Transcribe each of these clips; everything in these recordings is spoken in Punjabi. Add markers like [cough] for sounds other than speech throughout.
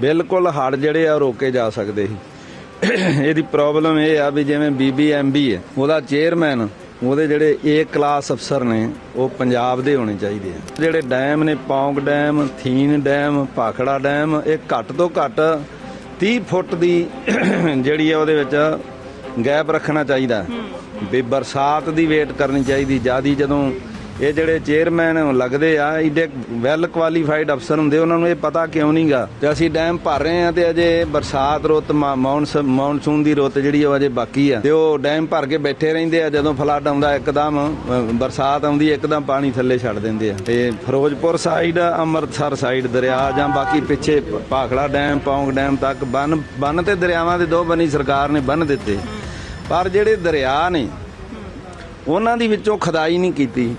ਬਿਲਕੁਲ ਹੜ ਜਿਹੜੇ ਆ ਰੋਕੇ ਜਾ ਸਕਦੇ ਸੀ। ਇਹਦੀ ਪ੍ਰੋਬਲਮ ਇਹ ਆ ਵੀ ਜਿਵੇਂ ਬੀਬੀਐਮਬੀ ਹੈ ਉਹਦਾ ਚੇਅਰਮੈਨ ਉਹਦੇ ਜਿਹੜੇ ਏ ਕਲਾਸ ਅਫਸਰ ਨੇ ਉਹ ਪੰਜਾਬ ਦੇ ਹੋਣੇ ਚਾਹੀਦੇ ਆ। ਜਿਹੜੇ ਡੈਮ ਨੇ Pong dam Thein dam Bhakra dam ਇਹ ਘੱਟ ਤੋਂ ਘੱਟ 30 ਫੁੱਟ ਦੀ ਜਿਹੜੀ ਆ ਉਹਦੇ ਵਿੱਚ ਗੈਪ ਰੱਖਣਾ ਚਾਹੀਦਾ। ਵੀ ਬਰਸਾਤ ਦੀ ਵੇਟ ਕਰਨੀ ਚਾਹੀਦੀ ਜਿਆਦੀ ਜਦੋਂ ਇਹ ਜਿਹੜੇ ਚੇਅਰਮੈਨ ਲੱਗਦੇ ਆ ਇਹਦੇ ਵੈਲ ਕੁਆਲੀਫਾਈਡ ਅਫਸਰ ਹੁੰਦੇ, ਉਹਨਾਂ ਨੂੰ ਇਹ ਪਤਾ ਕਿਉਂ ਨਹੀਂਗਾ ਤੇ ਅਸੀਂ ਡੈਮ ਭਰ ਰਹੇ ਆ ਤੇ ਅਜੇ ਬਰਸਾਤ ਰੁੱਤ, ਮਾ- ਮੌਨਸ, ਮੌਨਸੂਨ ਦੀ ਰੁੱਤ ਜਿਹੜੀ ਉਹ ਅਜੇ ਬਾਕੀ ਆ। ਤੇ ਉਹ ਡੈਮ ਭਰ ਕੇ ਬੈਠੇ ਰਹਿੰਦੇ ਆ, ਜਦੋਂ ਫਲੱਡ ਆਉਂਦਾ, ਇੱਕਦਮ ਬਰਸਾਤ ਆਉਂਦੀ, ਇੱਕਦਮ ਪਾਣੀ ਥੱਲੇ ਛੱਡ ਦਿੰਦੇ ਆ। ਤੇ ਫਿਰੋਜ਼ਪੁਰ ਸਾਈਡ ਅੰਮ੍ਰਿਤਸਰ ਸਾਈਡ ਦਰਿਆ ਜਾਂ ਬਾਕੀ ਪਿੱਛੇ ਭਾਖੜਾ ਡੈਮ ਪੌਂਗ ਡੈਮ ਤੱਕ ਬੰਨ ਬੰਨ ਤੇ ਦਰਿਆਵਾਂ ਦੇ ਦੋ ਬਣੀ ਸਰਕਾਰ ਨੇ ਬੰਨ ਦਿੱਤੇ। ਪਰ ਜਿਹੜੇ ਦਰਿਆ ਨੇ, ਉਹਨਾਂ ਦੀ ਵਿੱਚੋਂ ਖਦਾਈ ਨਹੀਂ ਕੀਤੀ।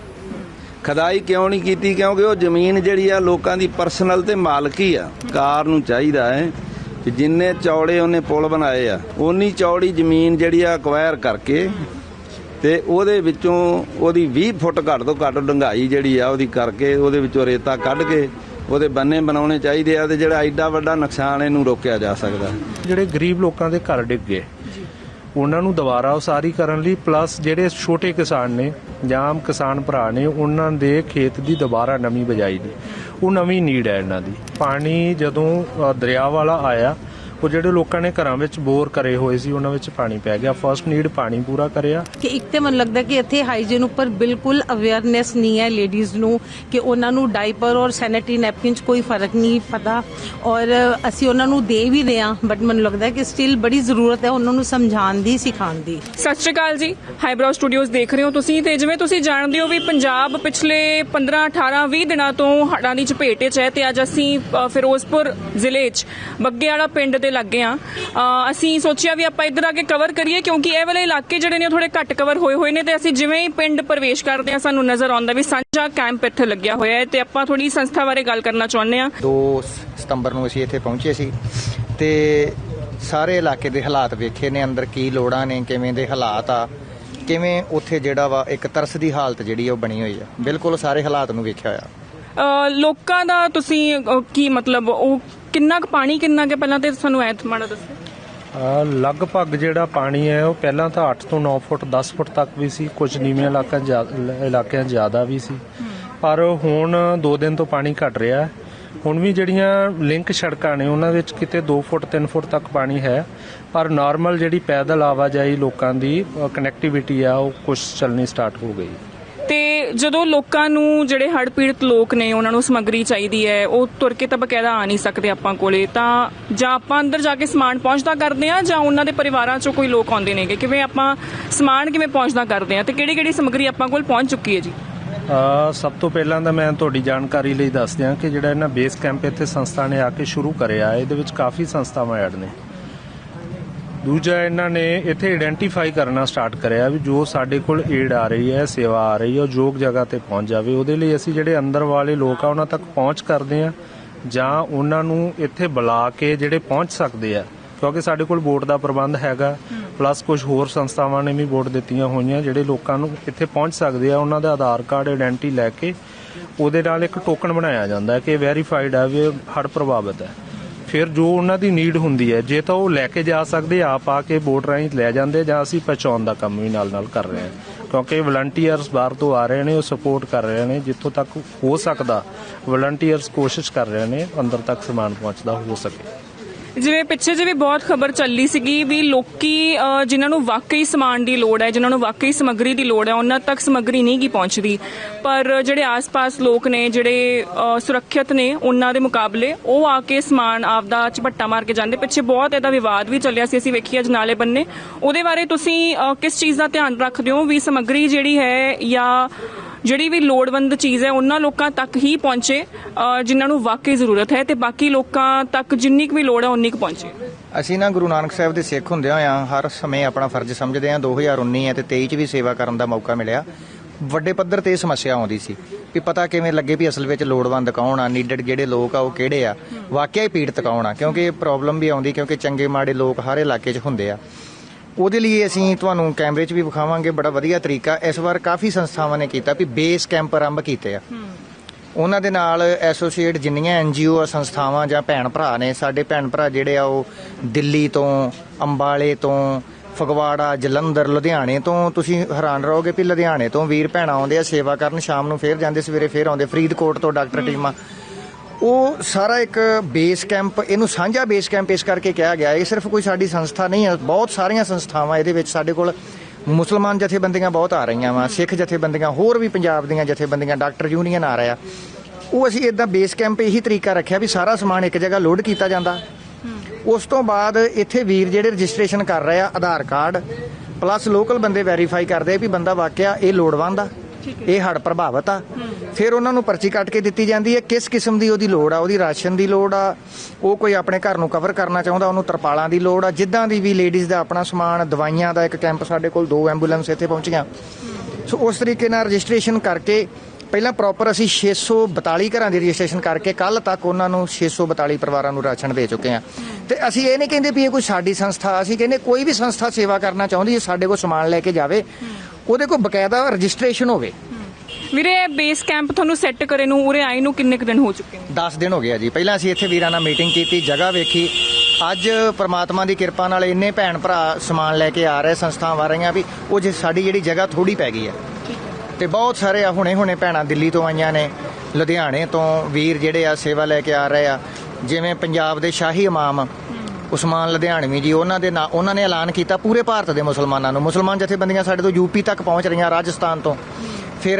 ਖਦਾਈ ਕਿਉਂ ਨਹੀਂ ਕੀਤੀ? ਕਿਉਂਕਿ ਉਹ ਜ਼ਮੀਨ ਜਿਹੜੀ ਆ ਲੋਕਾਂ ਦੀ ਪਰਸਨਲ ਤੇ ਮਾਲਕੀ ਆ। ਕਾਰ ਨੂੰ ਚਾਹੀਦਾ ਹੈ ਕਿ ਜਿੰਨੇ ਚੌੜੇ ਉਹਨੇ ਪੁਲ ਬਣਾਏ ਆ ਉਨੀ ਚੌੜੀ ਜ਼ਮੀਨ ਜਿਹੜੀ ਆ ਅਕਵਾਇਰ ਕਰਕੇ ਤੇ ਉਹਦੇ ਵਿੱਚੋਂ ਉਹਦੀ 20 ਫੁੱਟ ਘੱਟ ਤੋਂ ਘੱਟ ਡੰਗਾਈ ਜਿਹੜੀ ਆ ਉਹਦੀ ਕਰਕੇ ਉਹਦੇ ਵਿੱਚੋਂ ਰੇਤਾ ਕੱਢ ਕੇ ਉਹਦੇ ਬੰਨੇ ਬਣਾਉਣੇ ਚਾਹੀਦੇ ਆ ਤੇ ਜਿਹੜਾ ਐਡਾ ਵੱਡਾ ਨੁਕਸਾਨ ਇਹਨੂੰ ਰੋਕਿਆ ਜਾ ਸਕਦਾ। ਜਿਹੜੇ ਗਰੀਬ ਲੋਕਾਂ ਦੇ ਘਰ ਡਿੱਗ ਗਏ ਉਹਨਾਂ ਨੂੰ ਦੁਬਾਰਾ ਉਸਾਰੀ ਕਰਨ ਲਈ ਪਲੱਸ ਜਿਹੜੇ ਛੋਟੇ ਕਿਸਾਨ ਨੇ, ਜਾਂ ਆਮ ਕਿਸਾਨ ਭਰਾ ਨੇ, ਉਹਨਾਂ ਦੇ ਖੇਤ ਦੀ ਦੁਬਾਰਾ ਨਵੀਂ ਬਜਾਈ ਦੀ। ਉਹ ਨਵੀਂ ਨੀਡ ਹੈ ਇਹਨਾਂ ਦੀ। ਪਾਣੀ ਜਦੋਂ ਦਰਿਆ ਵਾਲਾ ਆਇਆ ਉਹ ਜਿਹੜੇ ਲੋਕਾਂ ਨੇ ਘਰਾਂ ਵਿੱਚ ਬੋਰ ਕਰੇ ਹੋਏ ਸੀ ਉਹਨਾਂ ਵਿੱਚ ਪਾਣੀ ਪੈ ਗਿਆ। ਫਰਸਟ ਨੀਡ ਪਾਣੀ ਪੂਰਾ ਕਰਿਆ। ਕਿ ਇੱਕ ਤੇ ਮੈਨੂੰ ਲੱਗਦਾ ਕਿ ਇੱਥੇ ਹਾਈਜੀਨ ਉੱਪਰ ਬਿਲਕੁਲ ਅਵੇਅਰਨੈਸ ਨਹੀਂ ਹੈ ਲੇਡੀਜ਼ ਨੂੰ ਕਿ ਉਹਨਾਂ ਨੂੰ ਡਾਈਪਰ ਔਰ ਸੈਨੇਟਰੀ ਨੈਪਕਿਨ 'ਚ ਕੋਈ ਫ਼ਰਕ ਨਹੀਂ ਪਤਾ। ਔਰ ਅਸੀਂ ਉਹਨਾਂ ਨੂੰ ਦੇ ਵੀ ਰਹੇ ਹਾਂ ਬਟ ਮੈਨੂੰ ਲੱਗਦਾ ਕਿ ਸਟਿਲ ਬੜੀ ਜ਼ਰੂਰਤ ਹੈ ਉਹਨਾਂ ਨੂੰ ਸਮਝਾਉਣ ਦੀ ਸਿਖਾਉਣ ਦੀ। ਸਤਿ ਸ਼੍ਰੀ ਅਕਾਲ ਜੀ। ਹਾਈਬ੍ਰਾਊ ਸਟੂਡੀਓਜ਼ ਦੇਖ ਰਹੇ ਹੋ ਤੁਸੀਂ ਤੇ ਜਿਵੇਂ ਤੁਸੀਂ ਜਾਣਦੇ ਹੋ ਵੀ ਪੰਜਾਬ ਪਿਛਲੇ 15 18 20 ਦਿਨਾਂ ਤੋਂ ਹੜ੍ਹਾਂ ਦੀ ਚਪੇਟ 'ਚ ਹੈ ਤੇ ਅੱਜ ਅਸੀਂ ਫਿਰੋਜ਼ਪੁਰ ਜ਼ਿਲ੍ਹੇ 'ਚ ਬੱਗੇਵਾਲਾ ਪਿੰਡ ਦੇ ਲੱਗੇ ਆ ਅਸੀਂ ਸੋਚਿਆ ਵੀ ਆਪਾਂ ਇੱਧਰ ਆ ਕੇ ਕਵਰ ਕਰੀਏ ਕਿਉਂਕਿ ਇਹ ਵਾਲੇ ਇਲਾਕੇ ਜਿਹੜੇ ਨੇ ਥੋੜੇ ਘੱਟ ਕਵਰ ਹੋਏ ਹੋਏ ਨੇ ਤੇ ਅਸੀਂ ਜਿਵੇਂ ਹੀ ਪਿੰਡ ਪ੍ਰਵੇਸ਼ ਕਰਦੇ ਆ ਸਾਨੂੰ ਨਜ਼ਰ ਆਉਂਦਾ ਵੀ ਸਾਂਝਾ ਕੈਂਪ ਇੱਥੇ ਲੱਗਿਆ ਹੋਇਆ ਹੈ ਤੇ ਆਪਾਂ ਥੋੜੀ ਸੰਸਥਾ ਬਾਰੇ ਗੱਲ ਕਰਨਾ ਚਾਹੁੰਦੇ ਆ 2 ਸਤੰਬਰ ਨੂੰ ਅਸੀਂ ਇੱਥੇ ਪਹੁੰਚੇ ਸੀ ਤੇ ਸਾਰੇ ਇਲਾਕੇ ਦੇ ਹਾਲਾਤ ਵੇਖੇ ਨੇ ਅੰਦਰ ਕੀ ਲੋੜਾਂ ਨੇ ਕਿਵੇਂ ਦੇ ਹਾਲਾਤ ਆ ਕਿਵੇਂ ਉੱਥੇ ਜਿਹੜਾ ਵਾ ਇੱਕ ਤਰਸ ਦੀ ਹਾਲਤ ਜਿਹੜੀ ਉਹ ਬਣੀ ਹੋਈ ਆ। ਬਿਲਕੁਲ ਸਾਰੇ ਹਾਲਾਤ ਨੂੰ ਵੇਖਿਆ ਹੋਇਆ। ਲੋਕਾਂ ਦਾ ਤੁਸੀਂ ਕੀ ਮਤਲਬ ਉਹ ਕਿੰਨਾ ਕੁ ਪਾਣੀ ਕਿੰਨਾ ਕੁ ਪਹਿਲਾਂ ਤੇ ਸਾਨੂੰ ਐ ਮਾੜਾ ਦੱਸੋ? ਅ, ਲਗਭਗ ਜਿਹੜਾ ਪਾਣੀ ਹੈ ਉਹ ਪਹਿਲਾਂ ਤਾਂ 8 ਤੋਂ 9 ਫੁੱਟ 10 ਫੁੱਟ ਤੱਕ ਵੀ ਸੀ ਕੁਝ ਨੀਵੇਂ ਇਲਾਕਿਆਂ ਜ਼ਿਆ- ਇਲਾਕਿਆਂ ਜ਼ਿਆਦਾ ਵੀ ਸੀ। ਪਰ ਹੁਣ 2 ਦਿਨ ਤੋਂ ਪਾਣੀ ਘਟ ਰਿਹਾ ਹੈ। ਹੁਣ ਵੀ ਜਿਹੜੀਆਂ ਲਿੰਕ ਸੜਕਾਂ ਨੇ ਉਹਨਾਂ ਵਿੱਚ ਕਿਤੇ 2 ਫੁੱਟ 3 ਫੁੱਟ ਤੱਕ ਪਾਣੀ ਹੈ। ਪਰ ਨਾਰਮਲ ਜਿਹੜੀ ਪੈਦਲ ਆਵਾਜਾਈ ਲੋਕਾਂ ਦੀ ਕਨੈਕਟੀਵਿਟੀ ਆ ਉਹ ਕੁਝ ਚੱਲਣੀ ਸਟਾਰਟ ਹੋ ਗਈ। ਤੇ ਜਦੋਂ ਲੋਕਾਂ ਨੂੰ ਜਿਹੜੇ ਹੜ੍ਹ ਪੀੜਤ ਲੋਕ ਨੇ, ਉਹਨਾਂ ਨੂੰ ਸਮੱਗਰੀ ਚਾਹੀਦੀ ਹੈ, ਉਹ ਤੁਰ ਕੇ ਤਾਂ ਬਕਾਇਦਾ ਆ ਨਹੀਂ ਸਕਦੇ ਆਪਾਂ ਕੋਲੇ, ਤਾਂ ਜਾਂ ਆਪਾਂ ਅੰਦਰ ਜਾ ਕੇ ਸਮਾਨ ਪਹੁੰਚਦਾ ਕਰਦੇ ਆ ਜਾਂ ਉਹਨਾਂ ਦੇ ਪਰਿਵਾਰਾਂ ਚੋਂ ਕੋਈ ਲੋਕ ਆਉਂਦੇ ਨੇਗੇ? ਕਿਵੇਂ ਆਪਾਂ ਸਮਾਨ ਕਿਵੇਂ ਪਹੁੰਚਦਾ ਕਰਦੇ ਆ ਤੇ ਕਿਹੜੀ ਕਿਹੜੀ ਸਮੱਗਰੀ ਆਪਾਂ ਕੋਲ ਪਹੁੰਚ ਚੁੱਕੀ ਹੈ ਜੀ? ਸਭ ਤੋਂ ਪਹਿਲਾਂ ਤਾਂ ਮੈਂ ਤੁਹਾਡੀ ਜਾਣਕਾਰੀ ਲਈ ਦੱਸ ਦਿਆਂ ਕਿ ਜਿਹੜਾ ਇਹਨਾਂ ਬੇਸ ਕੈਂਪ ਇੱਥੇ ਸੰਸਥਾ ਨੇ ਆ ਕੇ ਸ਼ੁਰੂ ਕਰਿਆ, ਇਹਦੇ ਵਿੱਚ ਕਾਫੀ ਸੰਸਥਾਵਾਂ ਐਡ ਨੇ। ਦੂਜਾ ਇਹਨਾਂ ਨੇ ਇੱਥੇ ਆਇਡੈਂਟੀਫਾਈ ਕਰਨਾ ਸਟਾਰਟ ਕਰਿਆ ਵੀ ਜੋ ਸਾਡੇ ਕੋਲ ਏਡ ਆ ਰਹੀ ਹੈ, ਸੇਵਾ ਆ ਰਹੀ ਹੈ, ਉਹ ਯੋਗ ਜਗ੍ਹਾ ਤੇ ਪਹੁੰਚ ਜਾਵੇ। ਉਹਦੇ ਲਈ ਅਸੀਂ ਜਿਹੜੇ ਅੰਦਰ ਵਾਲੇ ਲੋਕ ਆ, ਉਹਨਾਂ ਤੱਕ ਪਹੁੰਚ ਕਰਦੇ ਆ ਜਾਂ ਉਹਨਾਂ ਨੂੰ ਇੱਥੇ ਬੁਲਾ ਕੇ ਜਿਹੜੇ ਪਹੁੰਚ ਸਕਦੇ ਆ। ਕਿਉਂਕਿ ਸਾਡੇ ਕੋਲ ਵੋਟ ਦਾ ਪ੍ਰਬੰਧ ਹੈਗਾ ਪਲੱਸ ਕੁਝ ਹੋਰ ਸੰਸਥਾਵਾਂ ਨੇ ਵੀ ਵੋਟ ਦਿੱਤੀਆਂ ਹੋਈਆਂ, ਜਿਹੜੇ ਲੋਕਾਂ ਨੂੰ ਇੱਥੇ ਪਹੁੰਚ ਸਕਦੇ ਆ। ਉਹਨਾਂ ਦਾ ਆਧਾਰ ਕਾਰਡ ਆਇਡੈਂਟੀ ਲੈ ਕੇ ਉਹਦੇ ਨਾਲ ਇੱਕ ਟੋਕਨ ਬਣਾਇਆ ਜਾਂਦਾ ਕਿ ਵੈਰੀਫਾਈਡ ਆ ਵੀ ਹੜ ਪ੍ਰਭਾਵਿਤ ਹੈ। ਫਿਰ ਜੋ ਉਹਨਾਂ ਦੀ ਨੀਡ ਹੁੰਦੀ ਹੈ, ਜੇ ਤਾਂ ਉਹ ਲੈ ਕੇ ਜਾ ਸਕਦੇ, ਆਪ ਆ ਕੇ ਵੋਟ ਰਾਹੀਂ ਲੈ ਜਾਂਦੇ ਜਾਂ ਅਸੀਂ ਪਹੁੰਚਾਉਣ ਦਾ ਕੰਮ ਵੀ ਨਾਲ ਨਾਲ ਕਰ ਰਹੇ ਹਾਂ। ਕਿਉਂਕਿ ਵਲੰਟੀਅਰਸ ਬਾਹਰ ਤੋਂ ਆ ਰਹੇ ਨੇ, ਉਹ ਸਪੋਰਟ ਕਰ ਰਹੇ ਨੇ, ਜਿੱਥੋਂ ਤੱਕ ਹੋ ਸਕਦਾ ਵਲੰਟੀਅਰਸ ਕੋਸ਼ਿਸ਼ ਕਰ ਰਹੇ ਨੇ, ਅੰਦਰ ਤੱਕ ਸਮਾਨ ਪਹੁੰਚਦਾ ਹੋ ਸਕੇ। ਜਿਵੇਂ ਪਿੱਛੇ ਜਿਹੇ ਵੀ ਬਹੁਤ ਖਬਰ ਚੱਲੀ ਸੀਗੀ ਵੀ ਲੋਕੀ ਜਿਨ੍ਹਾਂ ਨੂੰ ਵਾਕਈ ਸਮਾਨ ਦੀ ਲੋੜ ਹੈ, ਜਿਨ੍ਹਾਂ ਨੂੰ ਵਾਕਈ ਸਮੱਗਰੀ ਦੀ ਲੋੜ ਹੈ, ਉਹਨਾਂ ਤੱਕ ਸਮੱਗਰੀ ਨਹੀਂ ਗੀ ਪਹੁੰਚਦੀ। ਪਰ ਜਿਹੜੇ ਆਸ-ਪਾਸ ਲੋਕ ਨੇ, ਜਿਹੜੇ ਸੁਰੱਖਿਅਤ ਨੇ, ਉਹਨਾਂ ਦੇ ਮੁਕਾਬਲੇ ਉਹ ਆ ਕੇ ਸਮਾਨ ਆਪਦਾ ਝਪੱਟਾ ਮਾਰ ਕੇ ਜਾਂਦੇ। ਪਿੱਛੇ ਬਹੁਤ ਇਹਦਾ ਵਿਵਾਦ ਵੀ ਚੱਲਿਆ ਸੀ, ਅਸੀਂ ਵੇਖੀ ਅੱਜ ਨਾਲੇ ਬੰਨੇ। ਉਹਦੇ ਬਾਰੇ ਤੁਸੀਂ ਕਿਸ ਚੀਜ਼ ਦਾ ਧਿਆਨ ਰੱਖਦੇ ਹੋ ਵੀ ਸਮੱਗਰੀ ਜਿਹੜੀ ਹੈ ਜਾਂ ਜਿਹੜੀ ਵੀ ਲੋੜਵੰਦ ਚੀਜ਼ ਹੈ ਉਹਨਾਂ ਲੋਕਾਂ ਤੱਕ ਹੀ ਪਹੁੰਚੇ ਅ, ਜਿਨ੍ਹਾਂ ਨੂੰ ਵਾਕਈ ਜ਼ਰੂਰਤ ਹੈ ਤੇ ਬਾਕੀ ਲੋਕਾਂ ਤੱਕ ਜਿੰਨੀ ਕੁ ਵੀ ਲੋੜ ਹੈ ਉਨੀ ਕੁ ਪਹੁੰਚੇ। ਅਸੀਂ ਨਾ ਗੁਰੂ ਨਾਨਕ ਸਾਹਿਬ ਦੇ ਸਿੱਖ ਹੁੰਦਿਆਂ ਹੋਇਆਂ ਹਰ ਸਮੇਂ ਆਪਣਾ ਫਰਜ਼ ਸਮਝਦੇ ਹਾਂ 2019 ਹੈ ਤੇ 23 ਚ ਵੀ ਸੇਵਾ ਕਰਨ ਦਾ ਮੌਕਾ ਮਿਲਿਆ। ਵੱਡੇ ਪੱਧਰ ਤੇ ਇਹ ਸਮੱਸਿਆ ਆਉਂਦੀ ਸੀ ਵੀ ਪਤਾ ਕਿਵੇਂ ਲੱਗੇ ਵੀ ਅਸਲ ਵਿੱਚ ਲੋੜਵੰਦ ਕੌਣ ਆ ਨੀਡਡ ਜਿਹੜੇ ਲੋਕ ਆ ਉਹ ਕਿਹੜੇ ਆ। ਵਾਕਿਆ ਹੀ ਪੀੜਤ ਕੌਣ ਆ ਕਿਉਂਕਿ ਇਹ ਪ੍ਰੋਬਲਮ ਵੀ ਆਉਂਦੀ ਕਿਉਂਕਿ ਚੰਗੇ ਮਾੜੇ ਲੋਕ ਹਰ ਇਲਾਕੇ 'ਚ ਹੁੰਦੇ ਆ। ਉਹਦੇ ਲਈ ਅਸੀਂ ਤੁਹਾਨੂੰ ਕੈਮਰੇ 'ਚ ਵੀ ਵਿਖਾਵਾਂਗੇ ਬੜਾ ਵਧੀਆ ਤਰੀਕਾ। ਇਸ ਵਾਰ ਕਾਫੀ ਸੰਸਥਾਵਾਂ ਨੇ ਕੀਤਾ ਵੀ ਬੇਸ ਕੈਂਪ ਆਰੰਭ ਕੀਤੇ ਆ। ਉਹਨਾਂ ਦੇ ਨਾਲ ਐਸੋਸੀਏਟ ਜਿੰਨੀਆਂ ਐਨਜੀਓ ਸੰਸਥਾਵਾਂ ਜਾਂ ਭੈਣ ਭਰਾ ਨੇ ਸਾਡੇ ਭੈਣ ਭਰਾ ਜਿਹੜੇ ਆ ਉਹ ਦਿੱਲੀ ਤੋਂ ਅੰਬਾਲੇ ਤੋਂ ਫਗਵਾੜਾ ਜਲੰਧਰ ਲੁਧਿਆਣੇ ਤੋਂ ਤੁਸੀਂ ਹੈਰਾਨ ਰਹੋਗੇ ਵੀ ਲੁਧਿਆਣੇ ਤੋਂ ਵੀਰ ਭੈਣ ਆਉਂਦੇ ਆ ਸੇਵਾ ਕਰਨ ਸ਼ਾਮ ਨੂੰ ਫੇਰ ਜਾਂਦੇ ਸਵੇਰੇ ਫੇਰ ਆਉਂਦੇ। ਫਰੀਦਕੋਟ ਤੋਂ ਡਾਕਟਰ ਟੀਮਾਂ ਉਹ ਸਾਰਾ ਇੱਕ ਬੇਸ ਕੈਂਪ, ਇਹਨੂੰ ਸਾਂਝਾ ਬੇਸ ਕੈਂਪ ਇਸ ਕਰਕੇ ਕਿਹਾ ਗਿਆ। ਇਹ ਸਿਰਫ ਕੋਈ ਸਾਡੀ ਸੰਸਥਾ ਨਹੀਂ ਹੈ, ਬਹੁਤ ਸਾਰੀਆਂ ਸੰਸਥਾਵਾਂ ਇਹਦੇ ਵਿੱਚ ਸਾਡੇ ਕੋਲ ਮੁਸਲਮਾਨ ਜਥੇਬੰਦੀਆਂ ਬਹੁਤ ਆ ਰਹੀਆਂ ਵਾ, ਸਿੱਖ ਜਥੇਬੰਦੀਆਂ, ਹੋਰ ਵੀ ਪੰਜਾਬ ਦੀਆਂ ਜਥੇਬੰਦੀਆਂ, ਡਾਕਟਰ ਯੂਨੀਅਨ ਆ ਰਿਹਾ। ਉਹ ਅਸੀਂ ਇਦਾਂ ਬੇਸ ਕੈਂਪ ਇਹੀ ਤਰੀਕਾ ਰੱਖਿਆ ਵੀ ਸਾਰਾ ਸਮਾਨ ਇੱਕ ਜਗ੍ਹਾ ਲੋਡ ਕੀਤਾ ਜਾਂਦਾ। ਉਸ ਤੋਂ ਬਾਅਦ ਇੱਥੇ ਵੀਰ ਜਿਹੜੇ ਰਜਿਸਟ੍ਰੇਸ਼ਨ ਕਰ ਰਹੇ ਆ, ਆਧਾਰ ਕਾਰਡ, ਪਲੱਸ ਲੋਕਲ ਬੰਦੇ ਵੈਰੀਫਾਈ ਕਰਦੇ ਆ ਵੀ ਬੰਦਾ ਵਾਕਿਆ ਇਹ ਲੋੜਵੰਦ ਆ। ਇਹ ਹੜ ਪ੍ਰਭਾਵਿਤ ਆ। ਫਿਰ ਉਹਨਾਂ ਨੂੰ ਪਰਚੀ ਕੱਟ ਕੇ ਦਿੱਤੀ ਜਾਂਦੀ ਹੈ। ਕਿਸ ਕਿਸਮ ਦੀ ਉਹਦੀ ਲੋੜ ਆ? ਉਹਦੀ ਰਾਸ਼ਨ ਦੀ ਲੋੜ ਆ? ਉਹ ਕੋਈ ਆਪਣੇ ਘਰ ਨੂੰ ਕਵਰ ਕਰਨਾ ਚਾਹੁੰਦਾ, ਉਹਨੂੰ ਤਰਪਾਲਾਂ ਦੀ ਲੋੜ ਆ? ਜਿੱਦਾਂ ਦੀ ਵੀ ਲੇਡੀਜ਼ ਦਾ ਆਪਣਾ ਸਮਾਨ, ਦਵਾਈਆਂ ਦਾ ਇੱਕ ਕੈਂਪ ਸਾਡੇ ਕੋਲ ਦੋ ਐਂਬੂਲੈਂਸ ਇੱਥੇ ਪਹੁੰਚੀਆਂ। ਸੋ ਉਸ ਤਰੀਕੇ ਨਾਲ ਰਜਿਸਟ੍ਰੇਸ਼ਨ ਕਰਕੇ ਪਹਿਲਾਂ ਪ੍ਰੋਪਰ ਅਸੀਂ 642 ਘਰਾਂ ਦੀ ਰਜਿਸਟ੍ਰੇਸ਼ਨ ਕਰਕੇ ਕੱਲ ਤੱਕ ਉਹਨਾਂ ਨੂੰ 642 ਪਰਿਵਾਰਾਂ ਨੂੰ ਰਾਸ਼ਨ ਦੇ ਚੁੱਕੇ ਹਾਂ। ਤੇ ਅਸੀਂ ਇਹ ਨਹੀਂ ਕਹਿੰਦੇ ਵੀ ਇਹ ਕੋਈ ਸਾਡੀ ਸੰਸਥਾ, ਅਸੀਂ ਕਹਿੰਦੇ ਕੋਈ ਵੀ ਸੰਸਥਾ ਸੇਵਾ ਕਰਨਾ ਚਾਹੁੰਦੀ ਹੈ, ਸਾਡੇ ਕੋਲ ਸਮਾਨ ਲੈ ਕੇ ਜਾਵੇ। ਉਹਦੇ ਕੋਲ ਬਕਾਇਦਾ ਰਜਿਸਟ੍ਰੇਸ਼ਨ ਹੋਵੇ। ਵੀਰੇ ਬੇਸ ਕੈਂਪ ਤੁਹਾਨੂੰ ਸੈੱਟ ਕਰੇ ਨੂੰ ਉਰੇ ਆਏ ਨੂੰ ਕਿੰਨੇ ਕੁ ਦਿਨ ਹੋ ਚੁੱਕੇ ਨੇ? 10 ਦਿਨ ਹੋ ਗਏ ਆ ਜੀ। ਪਹਿਲਾਂ ਅਸੀਂ ਇੱਥੇ ਵੀਰਾਂ ਨਾਲ ਮੀਟਿੰਗ ਕੀਤੀ ਜਗ੍ਹਾ ਵੇਖੀ। ਅੱਜ ਪ੍ਰਮਾਤਮਾ ਦੀ ਕਿਰਪਾ ਨਾਲ ਇੰਨੇ ਭੈਣ ਭਰਾ ਸਮਾਨ ਲੈ ਕੇ ਆ ਰਹੇ ਸੰਸਥਾਵਾਂ ਆ ਰਹੀਆਂ ਵੀ ਉਹ ਜੇ ਸਾਡੀ ਜਿਹੜੀ ਜਗ੍ਹਾ ਥੋੜੀ ਪੈ ਗਈ ਹੈ ਤੇ ਬਹੁਤ ਸਾਰੇ ਆ ਹੁਣੇ ਹੁਣੇ ਭੈਣਾਂ ਦਿੱਲੀ ਤੋਂ ਆਈਆਂ ਨੇ ਲੁਧਿਆਣੇ ਤੋਂ ਵੀਰ ਜਿਹੜੇ ਆ ਸੇਵਾ ਲੈ ਕੇ ਆ ਰਹੇ ਆ। ਜਿਵੇਂ ਪੰਜਾਬ ਦੇ ਸ਼ਾਹੀ ਇਮਾਮ ਉਸਮਾਨ ਲੁਧਿਆਣਵੀ ਜੀ, ਉਹਨਾਂ ਦੇ ਨਾਂ ਉਹਨਾਂ ਨੇ ਐਲਾਨ ਕੀਤਾ ਪੂਰੇ ਭਾਰਤ ਦੇ ਮੁਸਲਮਾਨਾਂ ਨੂੰ। ਮੁਸਲਮਾਨ ਜਥੇਬੰਦੀਆਂ ਸਾਡੇ ਤੋਂ ਯੂਪੀ ਤੱਕ ਪਹੁੰਚ ਰਹੀਆਂ ਰਾਜਸਥਾਨ ਤੋਂ। ਫਿਰ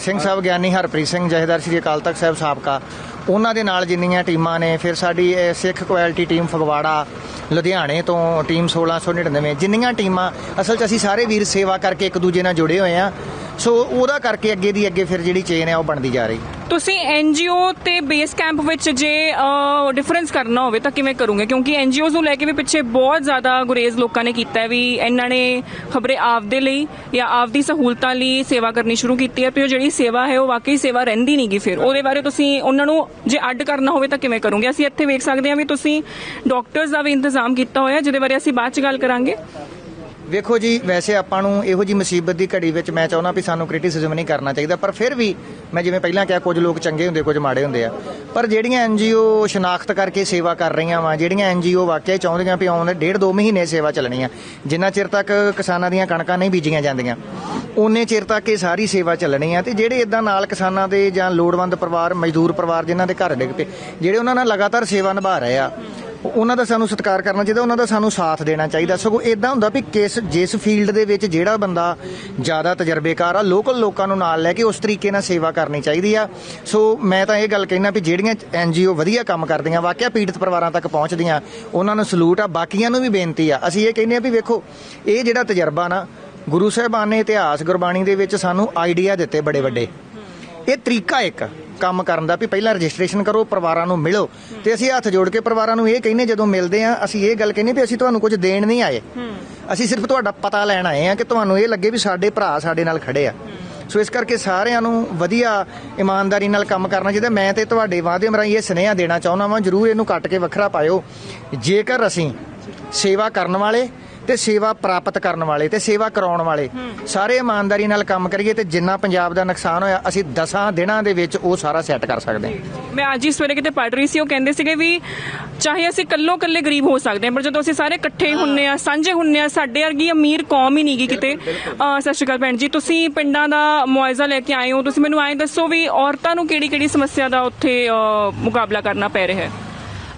ਸਿੰਘ ਸਾਹਿਬ ਗਿਆਨੀ ਹਰਪ੍ਰੀਤ ਸਿੰਘ, ਜਹੇਦਾਰ ਸ੍ਰੀ ਅਕਾਲ ਤਖਤ ਸਾਹਿਬ ਸਾਬਕਾ, ਉਹਨਾਂ ਦੇ ਨਾਲ ਜਿੰਨੀਆਂ ਟੀਮਾਂ ਨੇ, ਫਿਰ ਸਾਡੀ ਸਿੱਖ ਕੁਆਲਿਟੀ ਟੀਮ ਫਗਵਾੜਾ, ਲੁਧਿਆਣੇ ਤੋਂ ਟੀਮ 1699 ਜਿੰਨੀਆਂ ਟੀਮਾਂ ਅਸਲ 'ਚ ਅਸੀਂ ਸਾਰੇ ਵੀਰ ਸੇਵਾ ਕਰਕੇ ਇੱਕ ਦੂਜੇ ਨਾਲ ਜੁੜੇ ਹੋਏ ਆ। ਸੋ ਉਹਦਾ ਕਰਕੇ ਅੱਗੇ ਦੀ ਅੱਗੇ ਫਿਰ ਜਿਹੜੀ ਚੇਨ ਹੈ ਉਹ ਬਣਦੀ ਜਾ ਰਹੀ। ਤੁਸੀਂ ਐਨਜੀਓ ਤੇ ਬੇਸ ਕੈਂਪ ਵਿੱਚ ਜੇ ਡਿਫਰੈਂਸ ਕਰਨਾ ਹੋਵੇ ਤਾਂ ਕਿਵੇਂ ਕਰੋਗੇ? ਕਿਉਂਕਿ ਐਨਜੀਓਜ਼ ਨੂੰ ਲੈ ਕੇ ਵੀ ਪਿੱਛੇ ਬਹੁਤ ਜ਼ਿਆਦਾ ਗੁਰੇਜ਼ ਲੋਕਾਂ ਨੇ ਕੀਤਾ ਵੀ ਇਹਨਾਂ ਨੇ ਖਬਰੇ ਆਪਦੇ ਲਈ ਜਾਂ ਆਪਦੀ ਸਹੂਲਤਾਂ ਲਈ ਸੇਵਾ ਕਰਨੀ ਸ਼ੁਰੂ ਕੀਤੀ ਹੈ, ਤੇ ਉਹ ਜਿਹੜੀ ਸੇਵਾ ਹੈ ਉਹ ਵਾਕਈ ਸੇਵਾ ਰਹਿੰਦੀ ਨਹੀਂਗੀ ਫਿਰ। ਉਹਦੇ ਬਾਰੇ ਤੁਸੀਂ ਉਹਨਾਂ ਨੂੰ ਜੇ ਅੱਡ ਕਰਨਾ ਹੋਵੇ ਤਾਂ ਕਿਵੇਂ ਕਰੋਗੇ? ਅਸੀਂ ਇੱਥੇ ਵੇਖ ਸਕਦੇ ਹਾਂ ਵੀ ਤੁਸੀਂ ਡਾਕਟਰਸ ਦਾ ਵੀ ਇੰਤਜ਼ਾਮ ਕੀਤਾ ਹੋਇਆ, ਜਿਹਦੇ ਬਾਰੇ ਅਸੀਂ ਬਾਅਦ ਚ ਗੱਲ ਕਰਾਂਗੇ। ਵੇਖੋ ਜੀ, ਵੈਸੇ ਆਪਾਂ ਨੂੰ ਇਹੋ ਜੀ ਮੁਸੀਬਤ ਦੀ ਘੜੀ ਵਿੱਚ ਮੈਂ ਚਾਹੁੰਦਾ ਵੀ ਸਾਨੂੰ ਕ੍ਰਿਟਿਸਿਜ਼ਮ ਨਹੀਂ ਕਰਨਾ ਚਾਹੀਦਾ, ਪਰ ਫਿਰ ਵੀ ਮੈਂ ਜਿਵੇਂ ਪਹਿਲਾਂ ਕਿਹਾ, ਕੁਝ ਲੋਕ ਚੰਗੇ ਹੁੰਦੇ, ਕੁਝ ਮਾੜੇ ਹੁੰਦੇ ਆ। ਪਰ ਜਿਹੜੀਆਂ ਐਨਜੀਓ ਸ਼ਨਾਖਤ ਕਰਕੇ ਸੇਵਾ ਕਰ ਰਹੀਆਂ ਵਾ, ਜਿਹੜੀਆਂ ਐਨਜੀਓ ਵਾਕਿਆ ਹੀ ਚਾਹੁੰਦੀਆਂ ਵੀ ਆਉਣ ਦੇ ਡੇਢ ਦੋ ਮਹੀਨੇ ਸੇਵਾ ਚੱਲਣੀ ਆ, ਜਿੰਨਾ ਚਿਰ ਤੱਕ ਕਿਸਾਨਾਂ ਦੀਆਂ ਕਣਕਾਂ ਨਹੀਂ ਬੀਜੀਆਂ ਜਾਂਦੀਆਂ ਉਨੇ ਚਿਰ ਤੱਕ ਇਹ ਸਾਰੀ ਸੇਵਾ ਚੱਲਣੀ ਆ। ਤੇ ਜਿਹੜੇ ਇਦਾਂ ਨਾਲ ਕਿਸਾਨਾਂ ਦੇ ਜਾਂ ਲੋੜਵੰਦ ਪਰਿਵਾਰ, ਮਜ਼ਦੂਰ ਪਰਿਵਾਰ ਜਿਨ੍ਹਾਂ ਦੇ ਘਰ ਡਿੱਗ ਪਏ, ਜਿਹੜੇ ਉਹਨਾਂ ਨਾਲ ਲਗਾਤਾਰ ਸੇਵਾ ਨਿਭਾ ਰਹੇ ਆ ਉਹਨਾਂ ਦਾ ਸਾਨੂੰ ਸਤਿਕਾਰ ਕਰਨਾ ਚਾਹੀਦਾ, ਉਹਨਾਂ ਦਾ ਸਾਨੂੰ ਸਾਥ ਦੇਣਾ ਚਾਹੀਦਾ। ਸਗੋਂ ਇਦਾਂ ਹੁੰਦਾ ਵੀ ਕਿਸ, ਜਿਸ ਫੀਲਡ ਦੇ ਵਿੱਚ ਜਿਹੜਾ ਬੰਦਾ ਜ਼ਿਆਦਾ ਤਜਰਬੇਕਾਰ ਆ ਲੋਕਲ ਲੋਕਾਂ ਨੂੰ ਨਾਲ ਲੈ ਕੇ ਉਸ ਤਰੀਕੇ ਨਾਲ ਸੇਵਾ ਕਰਨੀ ਚਾਹੀਦੀ ਆ। ਸੋ ਮੈਂ ਤਾਂ ਇਹ ਗੱਲ ਕਹਿਣਾ ਵੀ ਜਿਹੜੀਆਂ ਐਨਜੀਓ ਵਧੀਆ ਕੰਮ ਕਰਦੀਆਂ, ਵਾਕਿਆ ਪੀੜਤ ਪਰਿਵਾਰਾਂ ਤੱਕ ਪਹੁੰਚਦੀਆਂ, ਉਹਨਾਂ ਨੂੰ ਸਲੂਟ ਆ, ਬਾਕੀਆਂ ਨੂੰ ਵੀ ਬੇਨਤੀ ਆ। ਅਸੀਂ ਇਹ ਕਹਿੰਦੇ ਆ ਵੀ ਵੇਖੋ, ਇਹ ਜਿਹੜਾ ਤਜਰਬਾ ਨਾ, ਗੁਰੂ ਸਾਹਿਬਾਨ ਨੇ ਇਤਿਹਾਸ ਗੁਰਬਾਣੀ ਦੇ ਵਿੱਚ ਸਾਨੂੰ ਆਈਡੀਆ ਦਿੱਤੇ ਬੜੇ ਵੱਡੇ। ਇਹ ਤਰੀਕਾ ਇੱਕ ਕੰਮ ਕਰਨ ਦਾ ਵੀ ਪਹਿਲਾਂ ਰਜਿਸਟ੍ਰੇਸ਼ਨ ਕਰੋ ਪਰਿਵਾਰਾਂ ਨੂੰ ਮਿਲੋ। ਤੇ ਅਸੀਂ ਹੱਥ ਜੋੜ ਕੇ ਪਰਿਵਾਰਾਂ ਨੂੰ ਇਹ ਕਹਿੰਨੇ ਜਦੋਂ ਮਿਲਦੇ ਆ ਅਸੀਂ ਇਹ ਗੱਲ ਕਹਿੰਨੇ ਵੀ ਅਸੀਂ ਤੁਹਾਨੂੰ ਕੁਝ ਦੇਣ ਨਹੀਂ ਆਏ। ਅਸੀਂ ਸਿਰਫ ਤੁਹਾਡਾ ਪਤਾ ਲੈਣ ਆਏ ਆ ਕਿ ਤੁਹਾਨੂੰ ਇਹ ਲੱਗੇ ਵੀ ਸਾਡੇ ਭਰਾ ਸਾਡੇ ਨਾਲ ਖੜੇ ਆ। ਸੋ ਇਸ ਕਰਕੇ ਸਾਰਿਆਂ ਨੂੰ ਵਧੀਆ ਇਮਾਨਦਾਰੀ ਨਾਲ ਕੰਮ ਕਰਨਾ ਚਾਹੀਦਾ। ਮੈਂ ਤੇ ਤੁਹਾਡੇ ਵਾਅਦੇ ਮਰਾਈ ਇਹ ਸੁਨੇਹਾ ਦੇਣਾ ਚਾਹੁੰਦਾ ਵਾਂ ਜਰੂਰ ਇਹਨੂੰ ਕੱਟ ਕੇ ਵੱਖਰਾ ਪਾਇਓ। ਜੇਕਰ ਅਸੀਂ ਸੇਵਾ ਕਰਨ ਵਾਲੇ ਤੇ ਸੇਵਾ ਪ੍ਰਾਪਤ ਕਰਨ ਵਾਲੇ ਤੇ ਸੇਵਾ ਕਰਾਉਣ ਵਾਲੇ। ਸਾਰੇ ਇਮਾਨਦਾਰੀ ਨਾਲ ਕੰਮ ਕਰੀਏ ਤੇ ਜਿੰਨਾ ਪੰਜਾਬ ਦਾ ਨੁਕਸਾਨ ਹੋਇਆ ਅਸੀਂ 10 ਦਿਨਾਂ ਦੇ ਵਿੱਚ ਉਹ ਸਾਰਾ ਸੈੱਟ ਕਰ ਸਕਦੇ ਹਾਂ। ਮੈਂ ਅੱਜ ਹੀ ਸਵੇਰੇ ਕਿਤੇ ਪੜ੍ਹ ਰਹੀ ਸੀ ਉਹ ਕਹਿੰਦੇ ਸੀਗੇ ਵੀ ਚਾਹੇ ਅਸੀਂ ਕੱਲੋ ਕੱਲੇ ਗਰੀਬ ਹੋ ਸਕਦੇ ਹਾਂ ਪਰ ਜਦੋਂ ਅਸੀਂ ਸਾਰੇ ਇਕੱਠੇ ਹੁੰਨੇ ਆ ਸਾਂਝੇ ਹੁੰਨੇ ਆ ਸਾਡੇ ਵਰਗੀ ਅਮੀਰ ਕੌਮ ਹੀ ਨਹੀਂਗੀ ਕਿਤੇ। ਸਤਿ ਸ਼੍ਰੀ ਅਕਾਲ ਭੈਣ ਜੀ ਤੁਸੀਂ ਪਿੰਡਾਂ ਦਾ ਮੁਆਵਜ਼ਾ ਲੈ ਕੇ ਆਏ ਹੋ ਤੁਸੀਂ ਮੈਨੂੰ ਐਂ ਦੱਸੋ ਵੀ ਔਰਤਾਂ ਨੂੰ ਕਿਹੜੀ ਕਿਹੜੀ ਸਮੱਸਿਆ ਦਾ ਉੱਥੇ ਮੁਕਾਬਲਾ ਕਰਨਾ ਪੈ ਰਿਹਾ ਹੈ?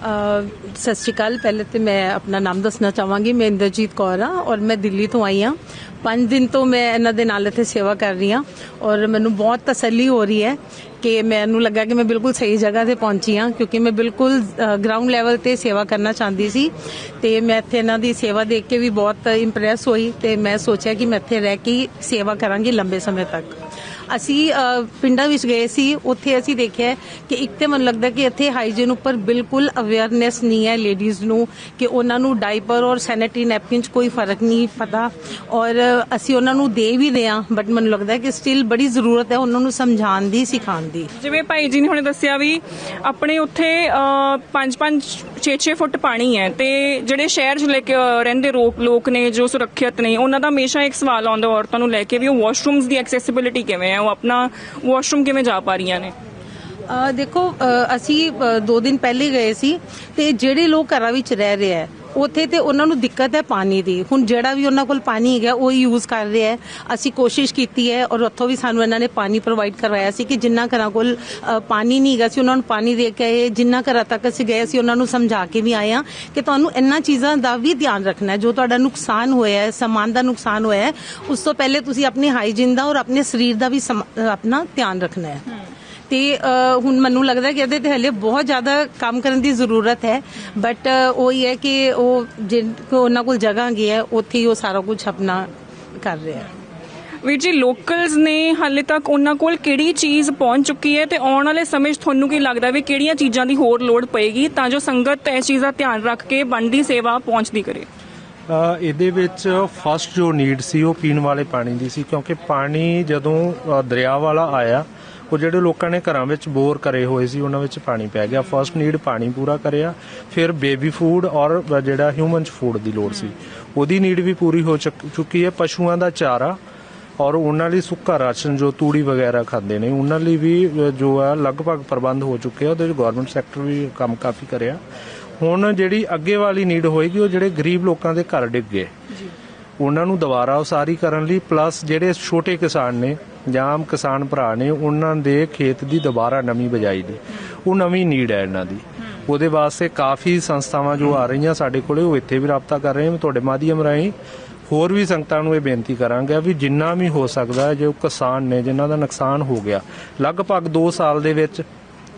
ਸਤਿ ਸ਼੍ਰੀ ਅਕਾਲ। ਪਹਿਲੇ ਤੇ ਮੈਂ ਆਪਣਾ ਨਾਮ ਦੱਸਣਾ ਚਾਹਾਂਗੀ। ਮੈਂ ਇੰਦਰਜੀਤ ਕੌਰ ਹਾਂ ਔਰ ਮੈਂ ਦਿੱਲੀ ਤੋਂ ਆਈ ਹਾਂ। ਪੰਜ ਦਿਨ ਤੋਂ ਮੈਂ ਇਹਨਾਂ ਦੇ ਨਾਲ ਇੱਥੇ ਸੇਵਾ ਕਰ ਰਹੀ ਹਾਂ ਔਰ ਮੈਨੂੰ ਬਹੁਤ ਤਸੱਲੀ ਹੋ ਰਹੀ ਹੈ ਕਿ ਮੈਨੂੰ ਲੱਗਾ ਕਿ ਮੈਂ ਬਿਲਕੁਲ ਸਹੀ ਜਗ੍ਹਾ ਤੇ ਪਹੁੰਚੀ ਹਾਂ ਕਿਉਂਕਿ ਮੈਂ ਬਿਲਕੁਲ ਗਰਾਊਂਡ ਲੈਵਲ ਤੇ ਸੇਵਾ ਕਰਨਾ ਚਾਹੁੰਦੀ ਸੀ ਤੇ ਮੈਂ ਇੱਥੇ ਇਹਨਾਂ ਦੀ ਸੇਵਾ ਦੇਖ ਕੇ ਵੀ ਬਹੁਤ ਇੰਪ੍ਰੈਸ ਹੋਈ ਤੇ ਮੈਂ ਸੋਚਿਆ ਕਿ ਮੈਂ ਇੱਥੇ ਰਹਿ ਕੇ ਹੀ ਸੇਵਾ ਕਰਾਂਗੀ ਲੰਬੇ ਸਮੇਂ ਤੱਕ। ਅਸੀਂ ਪਿੰਡਾਂ ਵਿੱਚ ਗਏ ਸੀ, ਉੱਥੇ ਅਸੀਂ ਦੇਖਿਆ ਕਿ ਇੱਕ ਤੇ ਮੈਨੂੰ ਲੱਗਦਾ ਕਿ ਇੱਥੇ ਹਾਈਜੀਨ ਉੱਪਰ ਬਿਲਕੁਲ ਅਵੇਅਰਨੈਸ ਨਹੀਂ ਹੈ ਲੇਡੀਜ਼ ਨੂੰ ਕਿ ਉਹਨਾਂ ਨੂੰ ਡਾਈਪਰ ਔਰ ਸੈਨੇਟਰੀ ਨੈਪਕਿਨ 'ਚ ਕੋਈ ਫ਼ਰਕ ਨਹੀਂ ਪਤਾ। ਔਰ ਅਸੀਂ ਉਹਨਾਂ ਨੂੰ ਦੇ ਵੀ ਰਹੇ ਹਾਂ ਬਟ ਮੈਨੂੰ ਲੱਗਦਾ ਕਿ ਸਟਿਲ ਬੜੀ ਜ਼ਰੂਰਤ ਹੈ ਉਹਨਾਂ ਨੂੰ ਸਮਝਾਉਣ ਦੀ, ਸਿਖਾਉਣ ਦੀ। ਜਿਵੇਂ ਭਾਈ ਜੀ ਨੇ ਹੁਣੇ ਦੱਸਿਆ ਵੀ ਆਪਣੇ ਉੱਥੇ 5-5 6-6 ਫੁੱਟ ਪਾਣੀ ਹੈ ਤੇ ਜਿਹੜੇ ਸ਼ਹਿਰ 'ਚ ਲੈ ਕੇ ਰਹਿੰਦੇ ਰੋਕ ਲੋਕ ਨੇ ਜੋ ਸੁਰੱਖਿਅਤ ਨੇ, ਉਹਨਾਂ ਦਾ ਹਮੇਸ਼ਾ ਇੱਕ ਸਵਾਲ ਆਉਂਦਾ ਔਰਤਾਂ ਨੂੰ ਲੈ ਕੇ ਵੀ ਉਹ ਵਾਸ਼ਰੂਮਸ ਦੀ ਐਕਸੈਸਿਬਿਲਿਟੀ ਕਿਵੇਂ ਹੈ? ਉਹ ਆਪਣਾ ਵਾਸ਼ਰੂਮ ਕਿਵੇਂ ਜਾ ਪਾ ਰਹੀਆਂ ਨੇ? ਦੇਖੋ ਅਸੀਂ ਅ, ਦੋ ਦਿਨ ਪਹਿਲੇ ਗਏ ਸੀ ਤੇ ਜਿਹੜੇ ਲੋਕ ਘਰਾਂ ਵਿੱਚ ਰਹਿ ਰਹੇ ਹੈ ਉੱਥੇ ਤੇ ਉਹਨਾਂ ਨੂੰ ਦਿੱਕਤ ਹੈ ਪਾਣੀ ਦੀ। ਹੁਣ ਜਿਹੜਾ ਵੀ ਉਹਨਾਂ ਕੋਲ ਪਾਣੀ ਹੈਗਾ ਉਹ ਯੂਜ਼ ਕਰ ਰਿਹਾ ਹੈ। ਅਸੀਂ ਕੋਸ਼ਿਸ਼ ਕੀਤੀ ਹੈ ਔਰ ਉੱਥੋਂ ਵੀ ਸਾਨੂੰ ਇਹਨਾਂ ਨੇ ਪਾਣੀ ਪ੍ਰੋਵਾਈਡ ਕਰਵਾਇਆ ਸੀ ਕਿ ਜਿੰਨਾ ਘਰਾਂ ਕੋਲ ਅ, ਪਾਣੀ ਨਹੀਂ ਹੈਗਾ ਸੀ ਉਹਨਾਂ ਨੂੰ ਪਾਣੀ ਦੇ ਕੇ ਆਏ। ਜਿੰਨਾ ਘਰਾਂ ਤੱਕ ਅਸੀਂ ਗਏ ਸੀ ਉਹਨਾਂ ਨੂੰ ਸਮਝਾ ਕੇ ਵੀ ਆਏ ਹਾਂ ਕਿ ਤੁਹਾਨੂੰ ਇਹਨਾਂ ਚੀਜ਼ਾਂ ਦਾ ਵੀ ਧਿਆਨ ਰੱਖਣਾ ਹੈ। ਜੋ ਤੁਹਾਡਾ ਨੁਕਸਾਨ ਹੋਇਆ ਹੈ ਸਮਾਨ ਦਾ ਨੁਕਸਾਨ ਹੋਇਆ ਹੈ ਉਸ ਤੋਂ ਪਹਿਲੇ ਤੁਸੀਂ ਆਪਣੀ ਹਾਈਜੀਨ ਦਾ ਔਰ ਆਪਣੇ ਸਰੀਰ ਦਾ ਵੀ ਸਮ- ਅ, ਆਪਣਾ ਧਿਆਨ ਰੱਖਣਾ ਹੈ। ਤੇ ਹੁਣ ਮੈਨੂੰ ਲੱਗਦਾ ਕਿ ਇਹਦੇ ਤੇ ਹਲੇ ਬਹੁਤ ਜ਼ਿਆਦਾ ਕੰਮ ਕਰਨ ਦੀ ਜ਼ਰੂਰਤ ਹੈ। ਬਟ ਉਹ ਹੀ ਹੈ ਕਿ ਉਹ ਜਿਨ ਕੋ ਉਹਨਾਂ ਕੋਲ ਜਗ੍ਹਾ ਹੈਗੀ ਹੈ ਉੱਥੇ ਹੀ ਉਹ ਸਾਰਾ ਕੁਝ ਆਪਣਾ ਕਰ ਰਿਹਾ ਹੈ। ਵੀਰ ਜੀ ਲੋਕਲਸ ਨੇ ਹਾਲੇ ਤੱਕ ਉਹਨਾਂ ਕੋਲ ਕਿਹੜੀ ਚੀਜ਼ ਪਹੁੰਚ ਚੁੱਕੀ ਹੈ ਤੇ ਆਉਣ ਵਾਲੇ ਸਮੇਂ 'ਚ ਤੁਹਾਨੂੰ ਕੀ ਲੱਗਦਾ ਵੀ ਕਿਹੜੀਆਂ ਚੀਜ਼ਾਂ ਦੀ ਹੋਰ ਲੋੜ ਪਏਗੀ ਤਾਂ ਜੋ ਸੰਗਤ ਇਸ ਚੀਜ਼ ਦਾ ਧਿਆਨ ਰੱਖ ਕੇ ਬਣਦੀ ਸੇਵਾ ਪਹੁੰਚਦੀ ਕਰੇ? ਅ, ਇਹਦੇ ਵਿੱਚ ਫਸਟ ਜੋ ਨੀਡ ਸੀ ਉਹ ਪੀਣ ਵਾਲੇ ਪਾਣੀ ਦੀ ਸੀ ਕਿਉਂਕਿ ਪਾਣੀ ਜਦੋਂ ਦਰਿਆ ਵਾਲਾ ਆਇਆ ਉਹ ਜਿਹੜੇ ਲੋਕਾਂ ਨੇ ਘਰਾਂ ਵਿੱਚ ਬੋਰ ਕਰੇ ਹੋਏ ਸੀ ਉਹਨਾਂ ਵਿੱਚ ਪਾਣੀ ਪੈ ਗਿਆ। ਫਸਟ ਨੀਡ ਪਾਣੀ ਪੂਰਾ ਕਰਿਆ। ਫਿਰ ਬੇਬੀ ਫੂਡ ਔਰ ਜਿਹੜਾ ਹਿਊਮਨ ਫੂਡ ਦੀ ਲੋੜ ਸੀ। ਉਹਦੀ ਨੀਡ ਵੀ ਪੂਰੀ ਹੋ ਚੁੱਕ- ਹੈ। ਪਸ਼ੂਆਂ ਦਾ ਚਾਰਾ ਔਰ ਉਹਨਾਂ ਲਈ ਸੁੱਕਾ ਰਾਸ਼ਨ ਜੋ ਤੂੜੀ ਵਗੈਰਾ ਖਾਂਦੇ ਨੇ ਉਹਨਾਂ ਲਈ ਵੀ ਜੋ ਹੈ ਲਗਭਗ ਪ੍ਰਬੰਧ ਹੋ ਚੁੱਕੇ ਆ। ਉਹਦੇ ਵਿੱਚ ਗਵਰਨਮੈਂਟ ਸੈਕਟਰ ਵੀ ਕੰਮ ਕਾਫੀ ਕਰਿਆ। ਹੁਣ ਜਿਹੜੀ ਅੱਗੇ ਵਾਲੀ ਨੀਡ ਹੋਏਗੀ ਉਹ ਜਿਹੜੇ ਗਰੀਬ ਲੋਕਾਂ ਦੇ ਘਰ ਡਿੱਗ ਗਏ। ਉਹਨਾਂ ਨੂੰ ਦੁਬਾਰਾ ਉਸਾਰੀ ਕਰਨ ਲਈ ਪਲੱਸ ਜਿਹੜੇ ਛੋਟੇ ਕਿਸਾਨ ਨੇ ਜਾਂ ਕਿਸਾਨ ਭਰਾ ਨੇ ਉਹਨਾਂ ਦੇ ਖੇਤ ਦੀ ਦੁਬਾਰਾ ਨਵੀਂ ਬਜਾਈ ਦੀ। ਉਹ ਨਵੀਂ ਨੀਡ ਹੈ ਇਹਨਾਂ ਦੀ। ਉਹਦੇ ਵਾਸਤੇ ਕਾਫੀ ਸੰਸਥਾਵਾਂ ਜੋ ਆ ਰਹੀਆਂ ਸਾਡੇ ਕੋਲੇ, ਉਹ ਇੱਥੇ ਵੀ ਰਾਬਤਾ ਕਰ ਰਹੇ ਨੇ। ਤੁਹਾਡੇ ਮਾਧਿਅਮ ਰਾਹੀਂ ਹੋਰ ਵੀ ਸੰਗਤਾਂ ਨੂੰ ਇਹ ਬੇਨਤੀ ਕਰਾਂਗੇ ਵੀ ਜਿੰਨਾ ਵੀ ਹੋ ਸਕਦਾ ਹੈ, ਜੋ ਕਿਸਾਨ ਨੇ ਜਿਨ੍ਹਾਂ ਦਾ ਨੁਕਸਾਨ ਹੋ ਗਿਆ, ਲਗਭਗ 2 ਸਾਲ ਦੇ ਵਿੱਚ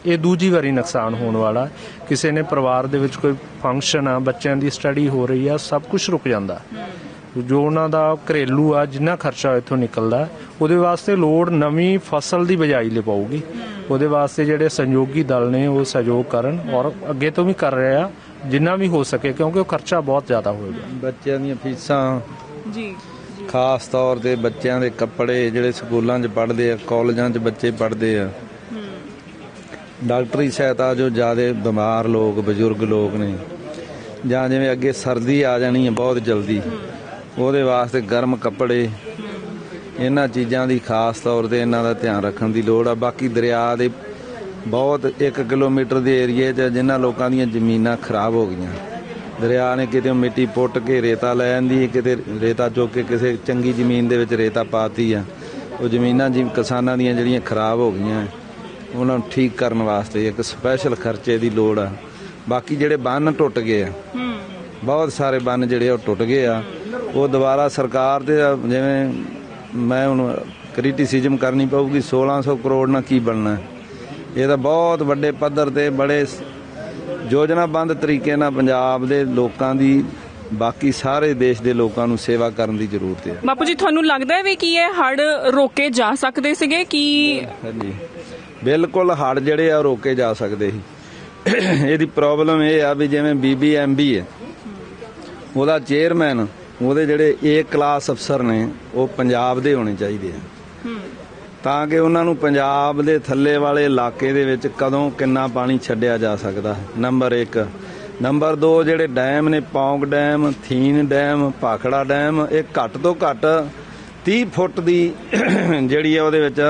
ਇਹ ਦੂਜੀ ਵਾਰੀ ਨੁਕਸਾਨ ਹੋਣ ਵਾਲਾ ਕਿਸੇ ਨੇ ਪਰਿਵਾਰ ਦੇ ਵਿੱਚ ਕੋਈ ਫੰਕਸ਼ਨ ਆ, ਬੱਚਿਆਂ ਦੀ ਸਟੱਡੀ ਹੋ ਰਹੀ ਆ, ਸਭ ਕੁਝ ਰੁਕ ਜਾਂਦਾ। ਜੋ ਉਹਨਾਂ ਦਾ ਘਰੇਲੂ ਆ ਜਿੰਨਾ ਖਰਚਾ ਇੱਥੋਂ ਨਿਕਲਦਾ ਉਹਦੇ ਵਾਸਤੇ ਲੋੜ ਨਵੀਂ ਫਸਲ ਦੀ ਬਜਾਈ ਲਈ ਪਊਗੀ। ਉਹਦੇ ਵਾਸਤੇ ਜਿਹੜੇ ਸੰਯੋਗੀ ਦਲ ਨੇ ਉਹ ਸਹਿਯੋਗ ਕਰਨ ਔਰ ਅੱਗੇ ਤੋਂ ਵੀ ਕਰ ਰਹੇ ਆ ਜਿੰਨਾ ਵੀ ਹੋ ਸਕੇ ਕਿਉਂਕਿ ਉਹ ਖਰਚਾ ਬਹੁਤ ਜ਼ਿਆਦਾ ਹੋਏਗਾ ਬੱਚਿਆਂ ਦੀਆਂ ਫੀਸਾਂ ਜੀ। ਖਾਸ ਤੌਰ ਤੇ ਬੱਚਿਆਂ ਦੇ ਕੱਪੜੇ ਜਿਹੜੇ ਸਕੂਲਾਂ 'ਚ ਪੜ੍ਹਦੇ ਆ ਕਾਲਜਾਂ 'ਚ ਬੱਚੇ ਪੜ੍ਹਦੇ ਆ। ਡਾਕਟਰੀ ਸਹਾਇਤਾ ਜੋ ਜ਼ਿਆਦਾ ਬਿਮਾਰ ਲੋਕ ਬਜ਼ੁਰਗ ਲੋਕ ਨੇ। ਜਾਂ ਜਿਵੇਂ ਅੱਗੇ ਸਰਦੀ ਆ ਜਾਣੀ ਹੈ ਬਹੁਤ ਜਲਦੀ। ਉਹਦੇ ਵਾਸਤੇ ਗਰਮ ਕੱਪੜੇ ਇਹਨਾਂ ਚੀਜ਼ਾਂ ਦੀ ਖਾਸ ਤੌਰ ਤੇ ਇਹਨਾਂ ਦਾ ਧਿਆਨ ਰੱਖਣ ਦੀ ਲੋੜ ਆ। ਬਾਕੀ ਦਰਿਆ ਦੇ ਬਹੁਤ 1 ਕਿਲੋਮੀਟਰ ਦੇ ਏਰੀਏ 'ਚ ਜਿਨ੍ਹਾਂ ਲੋਕਾਂ ਦੀਆਂ ਜ਼ਮੀਨਾਂ ਖਰਾਬ ਹੋ ਗਈਆਂ। ਦਰਿਆ ਨੇ ਕਿਤੇ ਮਿੱਟੀ ਪੁੱਟ ਕੇ ਰੇਤਾ ਲੈ ਜਾਂਦੀ ਕਿਤੇ ਰੇਤਾ ਚੁੱਕ ਕੇ ਕਿਸੇ ਚੰਗੀ ਜ਼ਮੀਨ ਦੇ ਵਿੱਚ ਰੇਤਾ ਪਾਤੀ ਆ। ਉਹ ਜ਼ਮੀਨਾਂ ਜਿਵੇਂ ਕਿਸਾਨਾਂ ਦੀਆਂ ਜਿਹੜੀਆਂ ਖਰਾਬ ਹੋ ਗਈਆਂ ਉਹਨਾਂ ਨੂੰ ਠੀਕ ਕਰਨ ਵਾਸਤੇ ਇੱਕ ਸਪੈਸ਼ਲ ਖਰਚੇ ਦੀ ਲੋੜ ਆ। ਬਾਕੀ ਜਿਹੜੇ ਬੰਨ ਟੁੱਟ ਗਏ ਆ ਬਹੁਤ ਸਾਰੇ ਬੰਨ ਜਿਹੜੇ ਉਹ ਟੁੱਟ ਗਏ ਆ। ਉਹ ਦੁਬਾਰਾ ਸਰਕਾਰ ਦੇ ਆ, ਜਿਵੇਂ ਮੈਂ ਹੁਣ ਕ੍ਰਿਟਿਸਿਜ਼ਮ ਕਰਨੀ ਪਊਗੀ 1600 ਕਰੋੜ ਨਾਲ ਕੀ ਬਣਨਾ ਇਹ ਤਾਂ ਬਹੁਤ ਵੱਡੇ ਪੱਧਰ ਤੇ ਬੜੇ ਯੋਜਨਾਬੰਦ ਤਰੀਕੇ ਨਾਲ ਪੰਜਾਬ ਦੇ ਲੋਕਾਂ ਦੀ ਬਾਕੀ ਸਾਰੇ ਦੇਸ਼ ਦੇ ਲੋਕਾਂ ਨੂੰ ਸੇਵਾ ਕਰਨ ਦੀ ਜ਼ਰੂਰਤ ਹੈ। ਬਾਪੂ ਜੀ ਤੁਹਾਨੂੰ ਲੱਗਦਾ ਹੈ ਵੀ ਕੀ ਇਹ ਹੜ ਰੋਕੇ ਜਾ ਸਕਦੇ ਸੀਗੇ ਕਿ ਹਾਂਜੀ। ਬਿਲਕੁਲ ਹੜ ਜਿਹੜੇ ਆ ਰੋਕੇ ਜਾ ਸਕਦੇ ਸੀ। ਇਹਦੀ ਪ੍ਰੋਬਲਮ ਇਹ ਆ ਵੀ ਜਿਵੇਂ ਬੀਬੀਐਮਬੀ ਹੈ ਉਹਦਾ ਚੇਅਰਮੈਨ ਉਹਦੇ ਜਿਹੜੇ ਏ ਕਲਾਸ ਅਫਸਰ ਨੇ ਉਹ ਪੰਜਾਬ ਦੇ ਹੋਣੇ ਚਾਹੀਦੇ ਆ। ਤਾਂ ਕਿ ਉਹਨਾਂ ਨੂੰ ਪੰਜਾਬ ਦੇ ਥੱਲੇ ਵਾਲੇ ਇਲਾਕੇ ਦੇ ਵਿੱਚ ਕਦੋਂ ਕਿੰਨਾ ਪਾਣੀ ਛੱਡਿਆ ਜਾ ਸਕਦਾ। ਹੈ ਨੰਬਰ 1 ਨੰਬਰ 2 ਜਿਹੜੇ ਡੈਮ ਨੇ Pong dam Thein dam Bhakra dam ਇਹ ਘੱਟ ਤੋਂ ਘੱਟ 30 ਫੁੱਟ ਦੀ [clears throat] ਜਿਹੜੀ ਹੈ ਉਹਦੇ ਵਿੱਚ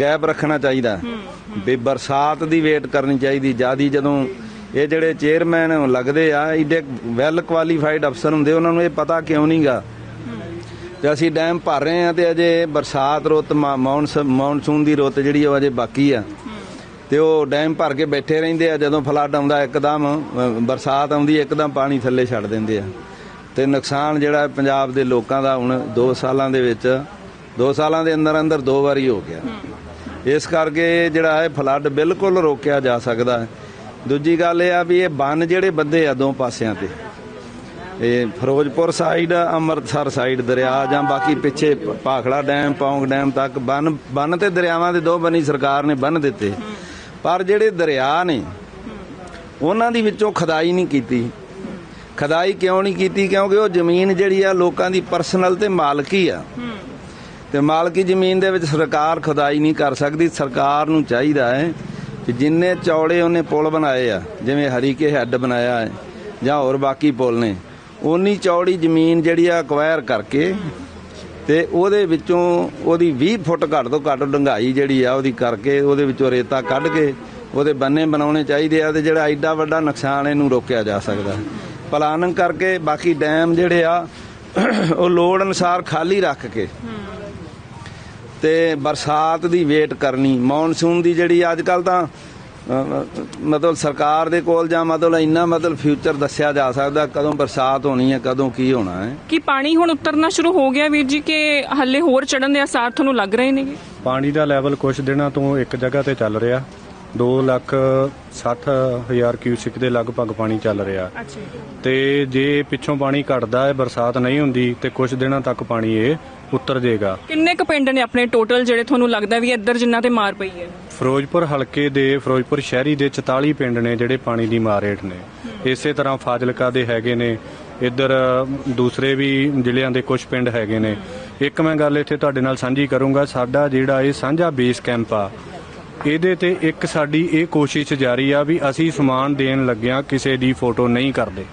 ਗੈਪ ਰੱਖਣਾ ਚਾਹੀਦਾ। ਵੀ ਬਰਸਾਤ ਦੀ ਵੇਟ ਕਰਨੀ ਚਾਹੀਦੀ। ਜਿਆਦੀ ਜਦੋਂ ਇਹ ਜਿਹੜੇ ਚੇਅਰਮੈਨ ਲੱਗਦੇ ਆ, ਏਡੇ ਵੈਲ ਕੁਆਲੀਫਾਈਡ ਅਫਸਰ ਹੁੰਦੇ, ਉਹਨਾਂ ਨੂੰ ਇਹ ਪਤਾ ਕਿਉਂ ਨਹੀਂਗਾ ਤੇ ਅਸੀਂ ਡੈਮ ਭਰ ਰਹੇ ਆ ਤੇ ਅਜੇ ਬਰਸਾਤ ਰੁੱਤ, ਮਾ- ਮੌਨਸੂਨ ਦੀ ਰੁੱਤ ਜਿਹੜੀ ਉਹ ਅਜੇ ਬਾਕੀ ਆ। ਤੇ ਉਹ ਡੈਮ ਭਰ ਕੇ ਬੈਠੇ ਰਹਿੰਦੇ ਆ, ਜਦੋਂ ਫਲੱਡ ਆਉਂਦਾ ਇੱਕਦਮ ਬਰਸਾਤ ਆਉਂਦੀ, ਇੱਕਦਮ ਪਾਣੀ ਥੱਲੇ ਛੱਡ ਦਿੰਦੇ ਆ। ਤੇ ਨੁਕਸਾਨ ਜਿਹੜਾ ਪੰਜਾਬ ਦੇ ਲੋਕਾਂ ਦਾ ਹੁਣ 2 ਸਾਲਾਂ ਦੇ ਵਿੱਚ 2 ਸਾਲਾਂ ਦੇ ਅੰਦਰ ਅੰਦਰ ਦੋ ਵਾਰੀ ਹੋ ਗਿਆ। ਇਸ ਕਰਕੇ ਜਿਹੜਾ ਹੈ ਫਲੱਡ ਬਿਲਕੁਲ ਰੋਕਿਆ ਜਾ ਸਕਦਾ ਹੈ। ਦੂਜੀ ਗੱਲ ਇਹ ਆ ਵੀ ਇਹ ਬੰਨ ਜਿਹੜੇ ਬੱਦੇ ਆ ਦੋ ਪਾਸਿਆਂ ਤੇ। ਇਹ ਫਿਰੋਜ਼ਪੁਰ ਸਾਈਡ ਅੰਮ੍ਰਿਤਸਰ ਸਾਈਡ ਦਰਿਆ ਜਾਂ ਬਾਕੀ ਪਿੱਛੇ ਭਾਖੜਾ ਡੈਮ, ਪੌਂਗ ਡੈਮ ਤੱਕ ਬੰਨ ਬੰਨ ਤੇ ਦਰਿਆਵਾਂ ਦੇ ਦੋ ਬਣੀ ਸਰਕਾਰ ਨੇ ਬੰਨ ਦਿੱਤੇ। ਪਰ ਜਿਹੜੇ ਦਰਿਆ ਨੇ, ਉਹਨਾਂ ਦੀ ਵਿੱਚੋਂ ਖਦਾਈ ਨਹੀਂ ਕੀਤੀ। ਖਦਾਈ ਕਿਉਂ ਨਹੀਂ ਕੀਤੀ? ਕਿਉਂਕਿ ਉਹ ਜ਼ਮੀਨ ਜਿਹੜੀ ਆ ਲੋਕਾਂ ਦੀ ਪਰਸਨਲ ਤੇ ਮਾਲਕੀ ਆ। ਤੇ ਮਾਲਕੀ ਜ਼ਮੀਨ ਦੇ ਵਿੱਚ ਸਰਕਾਰ ਖੁਦਾਈ ਨਹੀਂ ਕਰ ਸਕਦੀ। ਸਰਕਾਰ ਨੂੰ ਚਾਹੀਦਾ ਹੈ ਕਿ ਜਿੰਨੇ ਚੌੜੇ ਉਹਨੇ ਪੁਲ ਬਣਾਏ ਆ, ਜਿਵੇਂ ਹਰੀਕੇ ਹੈੱਡ ਬਣਾਇਆ ਹੈ, ਜਾਂ ਹੋਰ ਬਾਕੀ ਪੁਲ ਨੇ ਉਨੀ ਚੌੜੀ ਜ਼ਮੀਨ ਜਿਹੜੀ ਆ ਅਕਵਾਇਰ ਕਰਕੇ ਤੇ ਉਹਦੇ ਵਿੱਚੋਂ ਉਹਦੀ 20 ਫੁੱਟ ਘੱਟ ਤੋਂ ਘੱਟ ਡੰਗਾਈ ਜਿਹੜੀ ਆ ਉਹਦੀ ਕਰਕੇ ਉਹਦੇ ਵਿੱਚੋਂ ਰੇਤਾ ਕੱਢ ਕੇ ਉਹਦੇ ਬੰਨੇ ਬਣਾਉਣੇ ਚਾਹੀਦੇ ਆ ਤੇ ਜਿਹੜਾ ਐਡਾ ਵੱਡਾ ਨੁਕਸਾਨ ਇਹਨੂੰ ਰੋਕਿਆ ਜਾ ਸਕਦਾ। ਪਲਾਨਿੰਗ ਕਰਕੇ ਬਾਕੀ ਡੈਮ ਜਿਹੜੇ ਆ, ਉਹ ਲੋੜ ਅਨੁਸਾਰ ਖਾਲੀ ਰੱਖ ਕੇ ਤੇ ਬਰਸਾਤ ਦੀ ਵੇਟ ਕਰਨੀ ਮੌਨਸੂਨ ਦੀ ਜਿਹੜੀ ਅੱਜ ਕੱਲ ਤਾਂ ਮਤਲਬ ਸਰਕਾਰ ਦੇ ਕੋਲ ਜਾਂ ਮਤਲਬ ਇੰਨਾ ਮਤਲਬ ਫਿਊਚਰ ਦੱਸਿਆ ਜਾ ਸਕਦਾ ਕਦੋਂ ਬਰਸਾਤ ਹੋਣੀ ਹੈ ਕਦੋਂ ਕੀ ਹੋਣਾ ਹੈ। ਕੀ ਪਾਣੀ ਹੁਣ ਉਤਰਨਾ ਸ਼ੁਰੂ ਹੋ ਗਿਆ ਵੀਰ ਜੀ ਕਿ ਹੱਲੇ ਹੋਰ ਚੜਨ ਦੇ ਆਸਾਰ ਤੁਹਾਨੂੰ ਲੱਗ ਰਹੇ ਨੇਗੇ? ਪਾਣੀ ਦਾ ਲੈਵਲ ਕੁਝ ਦਿਨਾਂ ਤੋਂ ਇੱਕ ਜਗ੍ਹਾ ਤੇ ਚੱਲ ਰਿਹਾ। 2 ਲੱਖ 60 ਹਜ਼ਾਰ ਕਿਊਸਿਕ ਦੇ ਲਗਭਗ ਪਾਣੀ ਚੱਲ ਰਿਹਾ। ਅੱਛਾ ਤੇ ਜੇ ਪਿੱਛੋਂ ਪਾਣੀ ਘਟਦਾ ਹੈ ਬਰਸਾਤ ਨਹੀਂ ਹੁੰਦੀ ਤੇ ਕੁਝ ਦਿਨਾਂ ਤੱਕ ਪਾਣੀ ਇਹ ਉਤਰ ਜਾਏਗਾ। ਕਿੰਨੇ ਕੁ ਪਿੰਡ ਨੇ ਆਪਣੇ ਟੋਟਲ ਜਿਹੜੇ ਤੁਹਾਨੂੰ ਲੱਗਦਾ ਵੀ ਇੱਧਰ ਜਿੰਨਾ ਤੇ ਮਾਰ ਪਈ ਹੈ? ਫਿਰੋਜ਼ਪੁਰ ਹਲਕੇ ਦੇ ਫਿਰੋਜ਼ਪੁਰ ਸ਼ਹਿਰੀ ਦੇ 44 ਪਿੰਡ ਨੇ ਜਿਹੜੇ ਪਾਣੀ ਦੀ ਮਾਰ ਹੇਠ ਨੇ। ਇਸੇ ਤਰ੍ਹਾਂ ਫਾਜ਼ਿਲਕਾ ਦੇ ਹੈਗੇ ਨੇ ਇੱਧਰ ਦੂਸਰੇ ਵੀ ਜ਼ਿਲ੍ਹਿਆਂ ਦੇ ਕੁਝ ਪਿੰਡ ਹੈਗੇ ਨੇ। ਇੱਕ ਮੈਂ ਗੱਲ ਇੱਥੇ ਤੁਹਾਡੇ ਨਾਲ ਸਾਂਝੀ ਕਰੂੰਗਾ ਸਾਡਾ ਜਿਹੜਾ ਇਹ ਸਾਂਝਾ ਬੇਸ ਕੈਂਪ ਆ ਇਹਦੇ ਤੇ ਇੱਕ ਸਾਡੀ ਇਹ ਕੋਸ਼ਿਸ਼ ਜਾਰੀ ਆ ਵੀ ਅਸੀਂ ਸਮਾਨ ਦੇਣ ਲੱਗਿਆਂ ਕਿਸੇ ਦੀ ਫੋਟੋ ਨਹੀਂ ਕਰਦੇ।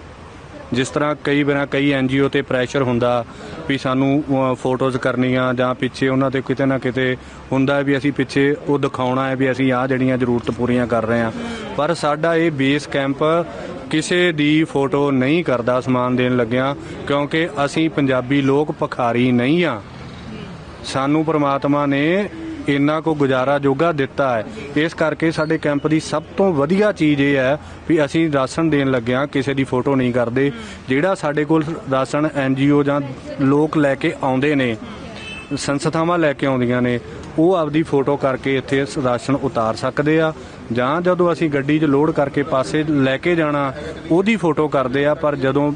ਜਿਸ ਤਰ੍ਹਾਂ ਕਈ ਵਾਰਾਂ ਕਈ ਐਨਜੀਓ ਤੇ ਪ੍ਰੈਸ਼ਰ ਹੁੰਦਾ ਵੀ ਸਾਨੂੰ ਫੋਟੋਜ਼ ਕਰਨੀਆਂ ਜਾਂ ਪਿੱਛੇ ਉਹਨਾਂ ਤੇ ਕਿਤੇ ਨਾ ਕਿਤੇ ਹੁੰਦਾ ਵੀ ਅਸੀਂ ਪਿੱਛੇ ਉਹ ਦਿਖਾਉਣਾ ਹੈ ਵੀ ਅਸੀਂ ਆਹ ਜਿਹੜੀਆਂ ਜ਼ਰੂਰਤ ਪੂਰੀਆਂ ਕਰ ਰਹੇ ਹਾਂ। ਪਰ ਸਾਡਾ ਇਹ ਬੇਸ ਕੈਂਪ ਕਿਸੇ ਦੀ ਫੋਟੋ ਨਹੀਂ ਕਰਦਾ ਸਮਾਨ ਦੇਣ ਲੱਗਿਆਂ ਕਿਉਂਕਿ ਅਸੀਂ ਪੰਜਾਬੀ ਲੋਕ ਭਖਾਰੀ ਨਹੀਂ ਆ ਸਾਨੂੰ ਪ੍ਰਮਾਤਮਾ ਨੇ ਇੰਨਾ ਕੋ ਗੁਜ਼ਾਰਾ ਜੋਗਾ ਦਿੱਤਾ ਹੈ। ਇਸ ਕਰਕੇ ਸਾਡੇ ਕੈਂਪ ਦੀ ਸਭ ਤੋਂ ਵਧੀਆ ਚੀਜ਼ ਇਹ ਹੈ ਵੀ ਅਸੀਂ ਰਾਸ਼ਨ ਦੇਣ ਲੱਗਿਆਂ ਕਿਸੇ ਦੀ ਫੋਟੋ ਨਹੀਂ ਕਰਦੇ। ਜਿਹੜਾ ਸਾਡੇ ਕੋਲ ਰਾਸ਼ਨ ਐਨਜੀਓ ਜਾਂ ਲੋਕ ਲੈ ਕੇ ਆਉਂਦੇ ਨੇ, ਸੰਸਥਾਵਾਂ ਲੈ ਕੇ ਆਉਂਦੀਆਂ ਨੇ, ਉਹ ਆਪਦੀ ਫੋਟੋ ਕਰਕੇ ਇੱਥੇ ਰਾਸ਼ਨ ਉਤਾਰ ਸਕਦੇ ਆ। ਜਾਂ ਜਦੋਂ ਅਸੀਂ ਗੱਡੀ 'ਚ ਲੋਡ ਕਰਕੇ ਪਾਸੇ ਲੈ ਕੇ ਜਾਣਾ, ਉਹਦੀ ਫੋਟੋ ਕਰਦੇ ਆ, ਪਰ ਜਦੋਂ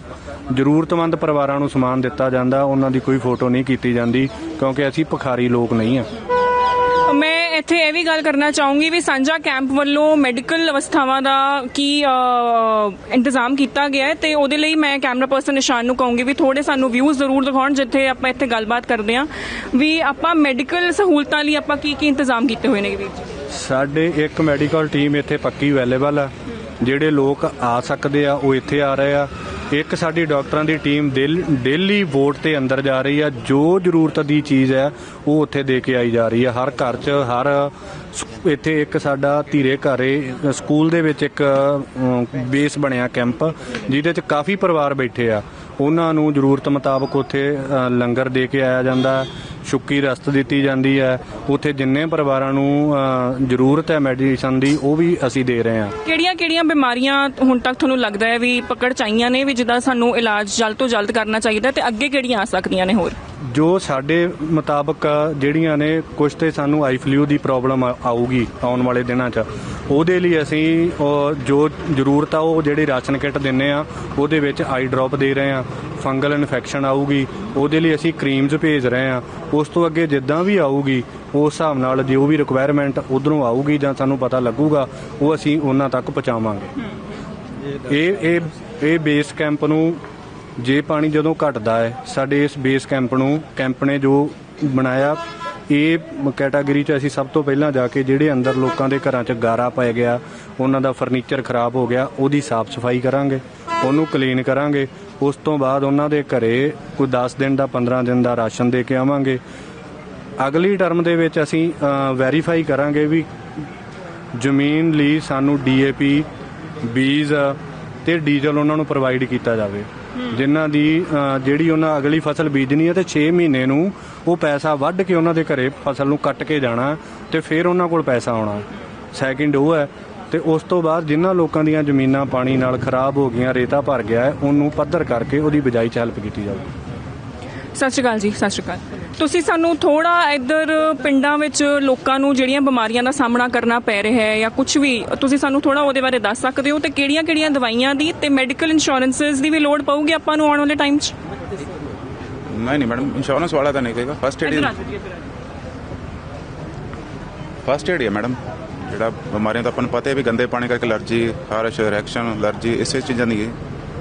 ਜ਼ਰੂਰਤਮੰਦ ਪਰਿਵਾਰਾਂ ਨੂੰ ਸਮਾਨ ਦਿੱਤਾ ਜਾਂਦਾ, ਉਹਨਾਂ ਦੀ ਕੋਈ ਫੋਟੋ ਨਹੀਂ ਕੀਤੀ ਜਾਂਦੀ, ਕਿਉਂਕਿ ਅਸੀਂ ਭਖਾਰੀ ਲੋਕ ਨਹੀਂ ਆ। ਇੱਥੇ ਇਹ ਵੀ ਗੱਲ ਕਰਨਾ ਚਾਹੂੰਗੀ ਵੀ ਸਾਂਝਾ ਕੈਂਪ ਵੱਲੋਂ ਮੈਡੀਕਲ ਅਵਸਥਾਵਾਂ ਦਾ ਕੀ ਇੰਤਜ਼ਾਮ ਕੀਤਾ ਗਿਆ ਹੈ ਤੇ ਉਹਦੇ ਲਈ ਮੈਂ ਕੈਮਰਾ ਪਰਸਨ ਨਿਸ਼ਾਨ ਨੂੰ ਕਹੂੰਗੀ ਵੀ ਥੋੜੇ ਸਾਨੂੰ ਵਿਊਜ਼ ਜ਼ਰੂਰ ਦਿਖਾਉਣ ਜਿੱਥੇ ਆਪਾਂ ਇੱਥੇ ਗੱਲਬਾਤ ਕਰਦੇ ਹਾਂ। ਵੀ ਆਪਾਂ ਮੈਡੀਕਲ ਸਹੂਲਤਾਂ ਲਈ ਆਪਾਂ ਕੀ ਕੀ ਇੰਤਜ਼ਾਮ ਕੀਤੇ ਹੋਏ ਨੇ ਵੀਰ ਜੀ? ਸਾਡੇ ਇੱਕ ਮੈਡੀਕਲ ਟੀਮ ਇੱਥੇ ਪੱਕੀ ਅਵੇਲੇਬਲ ਆ। ਜਿਹੜੇ ਲੋਕ ਆ ਸਕਦੇ ਆ, ਉਹ ਇੱਥੇ ਆ ਰਹੇ ਆ। ਇੱਕ ਸਾਡੀ ਡਾਕਟਰਾਂ ਦੀ ਟੀਮ ਡੇਲੀ ਵੋਟ ਤੇ ਅੰਦਰ ਜਾ ਰਹੀ ਆ। ਜੋ ਜ਼ਰੂਰਤ ਦੀ ਚੀਜ਼ ਹੈ, ਉਹ ਉੱਥੇ ਦੇ ਕੇ ਆਈ ਜਾ ਰਹੀ ਆ। ਹਰ ਘਰ 'ਚ, ਹਰ ਸ- ਇੱਥੇ ਇੱਕ ਸਾਡਾ ਧੀਰੇ ਘਰੇ ਸਕੂਲ ਦੇ ਵਿੱਚ ਇੱਕ ਬੇਸ ਬਣਿਆ ਕੈਂਪ, ਜਿਹਦੇ 'ਚ ਕਾਫੀ ਪਰਿਵਾਰ ਬੈਠੇ ਆ। ਉਹਨਾਂ ਨੂੰ ਜ਼ਰੂਰਤ ਮੁਤਾਬਕ ਉੱਥੇ ਲੰਗਰ ਦੇ ਕੇ ਆਇਆ ਜਾਂਦਾ। ਸੁੱਕੀ ਰਸਤ ਦਿੱਤੀ ਜਾਂਦੀ ਹੈ। ਉੱਥੇ ਜਿੰਨੇ ਪਰਿਵਾਰਾਂ ਨੂੰ ਜ਼ਰੂਰਤ ਹੈ ਮੈਡੀਸਨ ਦੀ, ਉਹ ਵੀ ਅਸੀਂ ਦੇ ਰਹੇ ਹਾਂ। ਕਿਹੜੀਆਂ ਕਿਹੜੀਆਂ ਬਿਮਾਰੀਆਂ ਹੁਣ ਤੱਕ ਤੁਹਾਨੂੰ ਲੱਗਦਾ ਹੈ ਵੀ ਪਕੜ ਚਾਈਆਂ ਨੇ, ਵੀ ਜਿੱਦਾਂ ਸਾਨੂੰ ਇਲਾਜ ਜਲਦ ਤੋਂ ਜਲਦ ਕਰਨਾ ਚਾਹੀਦਾ ਤੇ ਅੱਗੇ ਕਿਹੜੀਆਂ ਆ ਸਕਦੀਆਂ ਨੇ ਹੋਰ? ਜੋ ਸਾਡੇ ਮੁਤਾਬਕ ਜਿਹੜੀਆਂ ਨੇ ਕੁਝ ਤੇ ਸਾਨੂੰ ਆਈ ਫਲੂ ਦੀ ਪ੍ਰੋਬਲਮ ਆਊਗੀ ਆਉਣ ਵਾਲੇ ਦਿਨਾਂ 'ਚ ਉਹਦੇ ਲਈ ਅਸੀਂ ਜੋ ਜ਼ਰੂਰਤ ਆ ਉਹ ਜਿਹੜੀ ਰਾਸ਼ਨ ਕਿੱਟ ਦਿੰਨੇ ਆ ਉਹਦੇ ਵਿੱਚ ਆਈ ਡ੍ਰੌਪ ਦੇ ਰਹੇ ਆ ਫੰਗਲ ਇਨਫੈਕਸ਼ਨ ਆਊਗੀ ਉਹਦੇ ਲਈ ਅਸੀਂ ਕਰੀਮਸ ਭੇਜ ਰਹੇ ਆ। ਉਸ ਤੋਂ ਅੱਗੇ ਜਿੱਦਾਂ ਵੀ ਆਊਗੀ ਉਸ ਹਿਸਾਬ ਨਾਲ ਜੋ ਵੀ ਰਿਕੁਆਇਰਮੈਂਟ ਉਧਰੋਂ ਆਊਗੀ ਜਾਂ ਸਾਨੂੰ ਪਤਾ ਲੱਗੂਗਾ ਉਹ ਅਸੀਂ ਉਹਨਾਂ ਤੱਕ ਪਹੁੰਚਾਵਾਂਗੇ। ਇਹ ਇਹ ਇਹ ਬੇਸ ਕੈਂਪ ਨੂੰ ਜੇ ਪਾਣੀ ਜਦੋਂ ਘਟਦਾ ਹੈ, ਸਾਡੇ ਇਸ ਬੇਸ ਕੈਂਪ ਨੂੰ, ਕੈਂਪ ਨੇ ਜੋ ਬਣਾਇਆ, ਇਹ ਕੈਟਾਗਰੀ 'ਚ ਅਸੀਂ ਸਭ ਤੋਂ ਪਹਿਲਾਂ ਜਾ ਕੇ ਜਿਹੜੇ ਅੰਦਰ ਲੋਕਾਂ ਦੇ ਘਰਾਂ 'ਚ ਗਾਰਾ ਪੈ ਗਿਆ, ਉਹਨਾਂ ਦਾ ਫਰਨੀਚਰ ਖਰਾਬ ਹੋ ਗਿਆ, ਉਹਦੀ ਸਾਫ਼ ਸਫ਼ਾਈ ਕਰਾਂਗੇ, ਉਹਨੂੰ ਕਲੀਨ ਕਰਾਂਗੇ, ਉਸ ਤੋਂ ਬਾਅਦ ਉਹਨਾਂ ਦੇ ਘਰੇ ਕੋਈ 10 ਦਿਨ ਦਾ 15 ਦਿਨ ਦਾ ਰਾਸ਼ਨ ਦੇ ਕੇ ਆਵਾਂਗੇ। ਅਗਲੀ ਟਰਮ ਦੇ ਵਿੱਚ ਅਸੀਂ ਵੈਰੀਫਾਈ ਕਰਾਂਗੇ ਵੀ ਜ਼ਮੀਨ ਲਈ ਸਾਨੂੰ ਡੀਏਪੀ ਬੀਜ ਤੇ ਡੀਜ਼ਲ ਉਹਨਾਂ ਨੂੰ ਪ੍ਰੋਵਾਈਡ ਕੀਤਾ ਜਾਵੇ। ਜਿਨ੍ਹਾਂ ਦੀ ਜਿਹੜੀ ਉਹਨਾਂ ਅਗਲੀ ਫਸਲ ਬੀਜਣੀ ਹੈ ਤੇ 6 ਮਹੀਨੇ ਨੂੰ ਉਹ ਪੈਸਾ ਵੱਢ ਕੇ ਉਹਨਾਂ ਦੇ ਘਰੇ ਫਸਲ ਨੂੰ ਕੱਟ ਕੇ ਜਾਣਾ ਤੇ ਫਿਰ ਉਹਨਾਂ ਕੋਲ ਪੈਸਾ ਆਉਣਾ। ਸੈਕਿੰਡ ਉਹ ਹੈ ਤੇ ਉਸ ਤੋਂ ਬਾਅਦ ਜਿਨ੍ਹਾਂ ਲੋਕਾਂ ਦੀਆਂ ਜ਼ਮੀਨਾਂ ਪਾਣੀ ਨਾਲ ਖਰਾਬ ਹੋ ਗਈਆਂ, ਰੇਤਾ ਭਰ ਗਿਆ ਉਹਨੂੰ ਪੱਧਰ ਕਰਕੇ ਉਹਦੀ ਬਿਜਾਈ ਚ ਹੈਲਪ ਕੀਤੀ ਜਾਵੇ ਸਤਿ ਸ਼੍ਰੀ ਅਕਾਲ ਜੀ, ਸਤਿ ਸ਼੍ਰੀ ਅਕਾਲ। ਤੁਸੀਂ ਸਾਨੂੰ ਥੋੜਾ ਇੱਧਰ ਪਿੰਡਾਂ ਵਿੱਚ ਲੋਕਾਂ ਨੂੰ ਜਿਹੜੀਆਂ ਬਿਮਾਰੀਆਂ ਦਾ ਸਾਹਮਣਾ ਕਰਨਾ ਪੈ ਰਿਹਾ ਹੈ ਜਾਂ ਕੁਝ ਵੀ ਤੁਸੀਂ ਸਾਨੂੰ ਥੋੜਾ ਉਹਦੇ ਬਾਰੇ ਦੱਸ ਸਕਦੇ ਹੋ ਤੇ ਕਿਹੜੀਆਂ-ਕਿਹੜੀਆਂ ਦਵਾਈਆਂ ਦੀ ਤੇ ਮੈਡੀਕਲ ਇੰਸ਼ੋਰੈਂਸਸ ਦੀ ਵੀ ਲੋੜ ਪਊਗੀ ਆਪਾਂ ਨੂੰ ਆਉਣ ਵਾਲੇ ਟਾਈਮ 'ਚ? ਨਹੀਂ ਨਹੀਂ ਮੈਡਮ ਇੰਸ਼ੋਰੈਂਸ ਵਾਲਾ ਤਾਂ ਨਹੀਂ ਹੋਏਗਾ ਫਸਟ ਏਡ ਫਸਟ ਏਡ ਹੈ ਮੈਡਮ। ਜਿਹੜਾ ਬਿਮਾਰੀਆਂ ਤਾਂ ਆਪਾਂ ਨੂੰ ਪਤਾ ਹੈ ਵੀ ਗੰਦੇ ਪਾਣੀ ਕਰਕੇ ਅਲਰਜੀ ਖਾਰਸ਼ ਰਿਐਕਸ਼ਨ ਅਲਰਜੀ ਇਸੇ ਚੀਜ਼ਾਂ ਦੀ।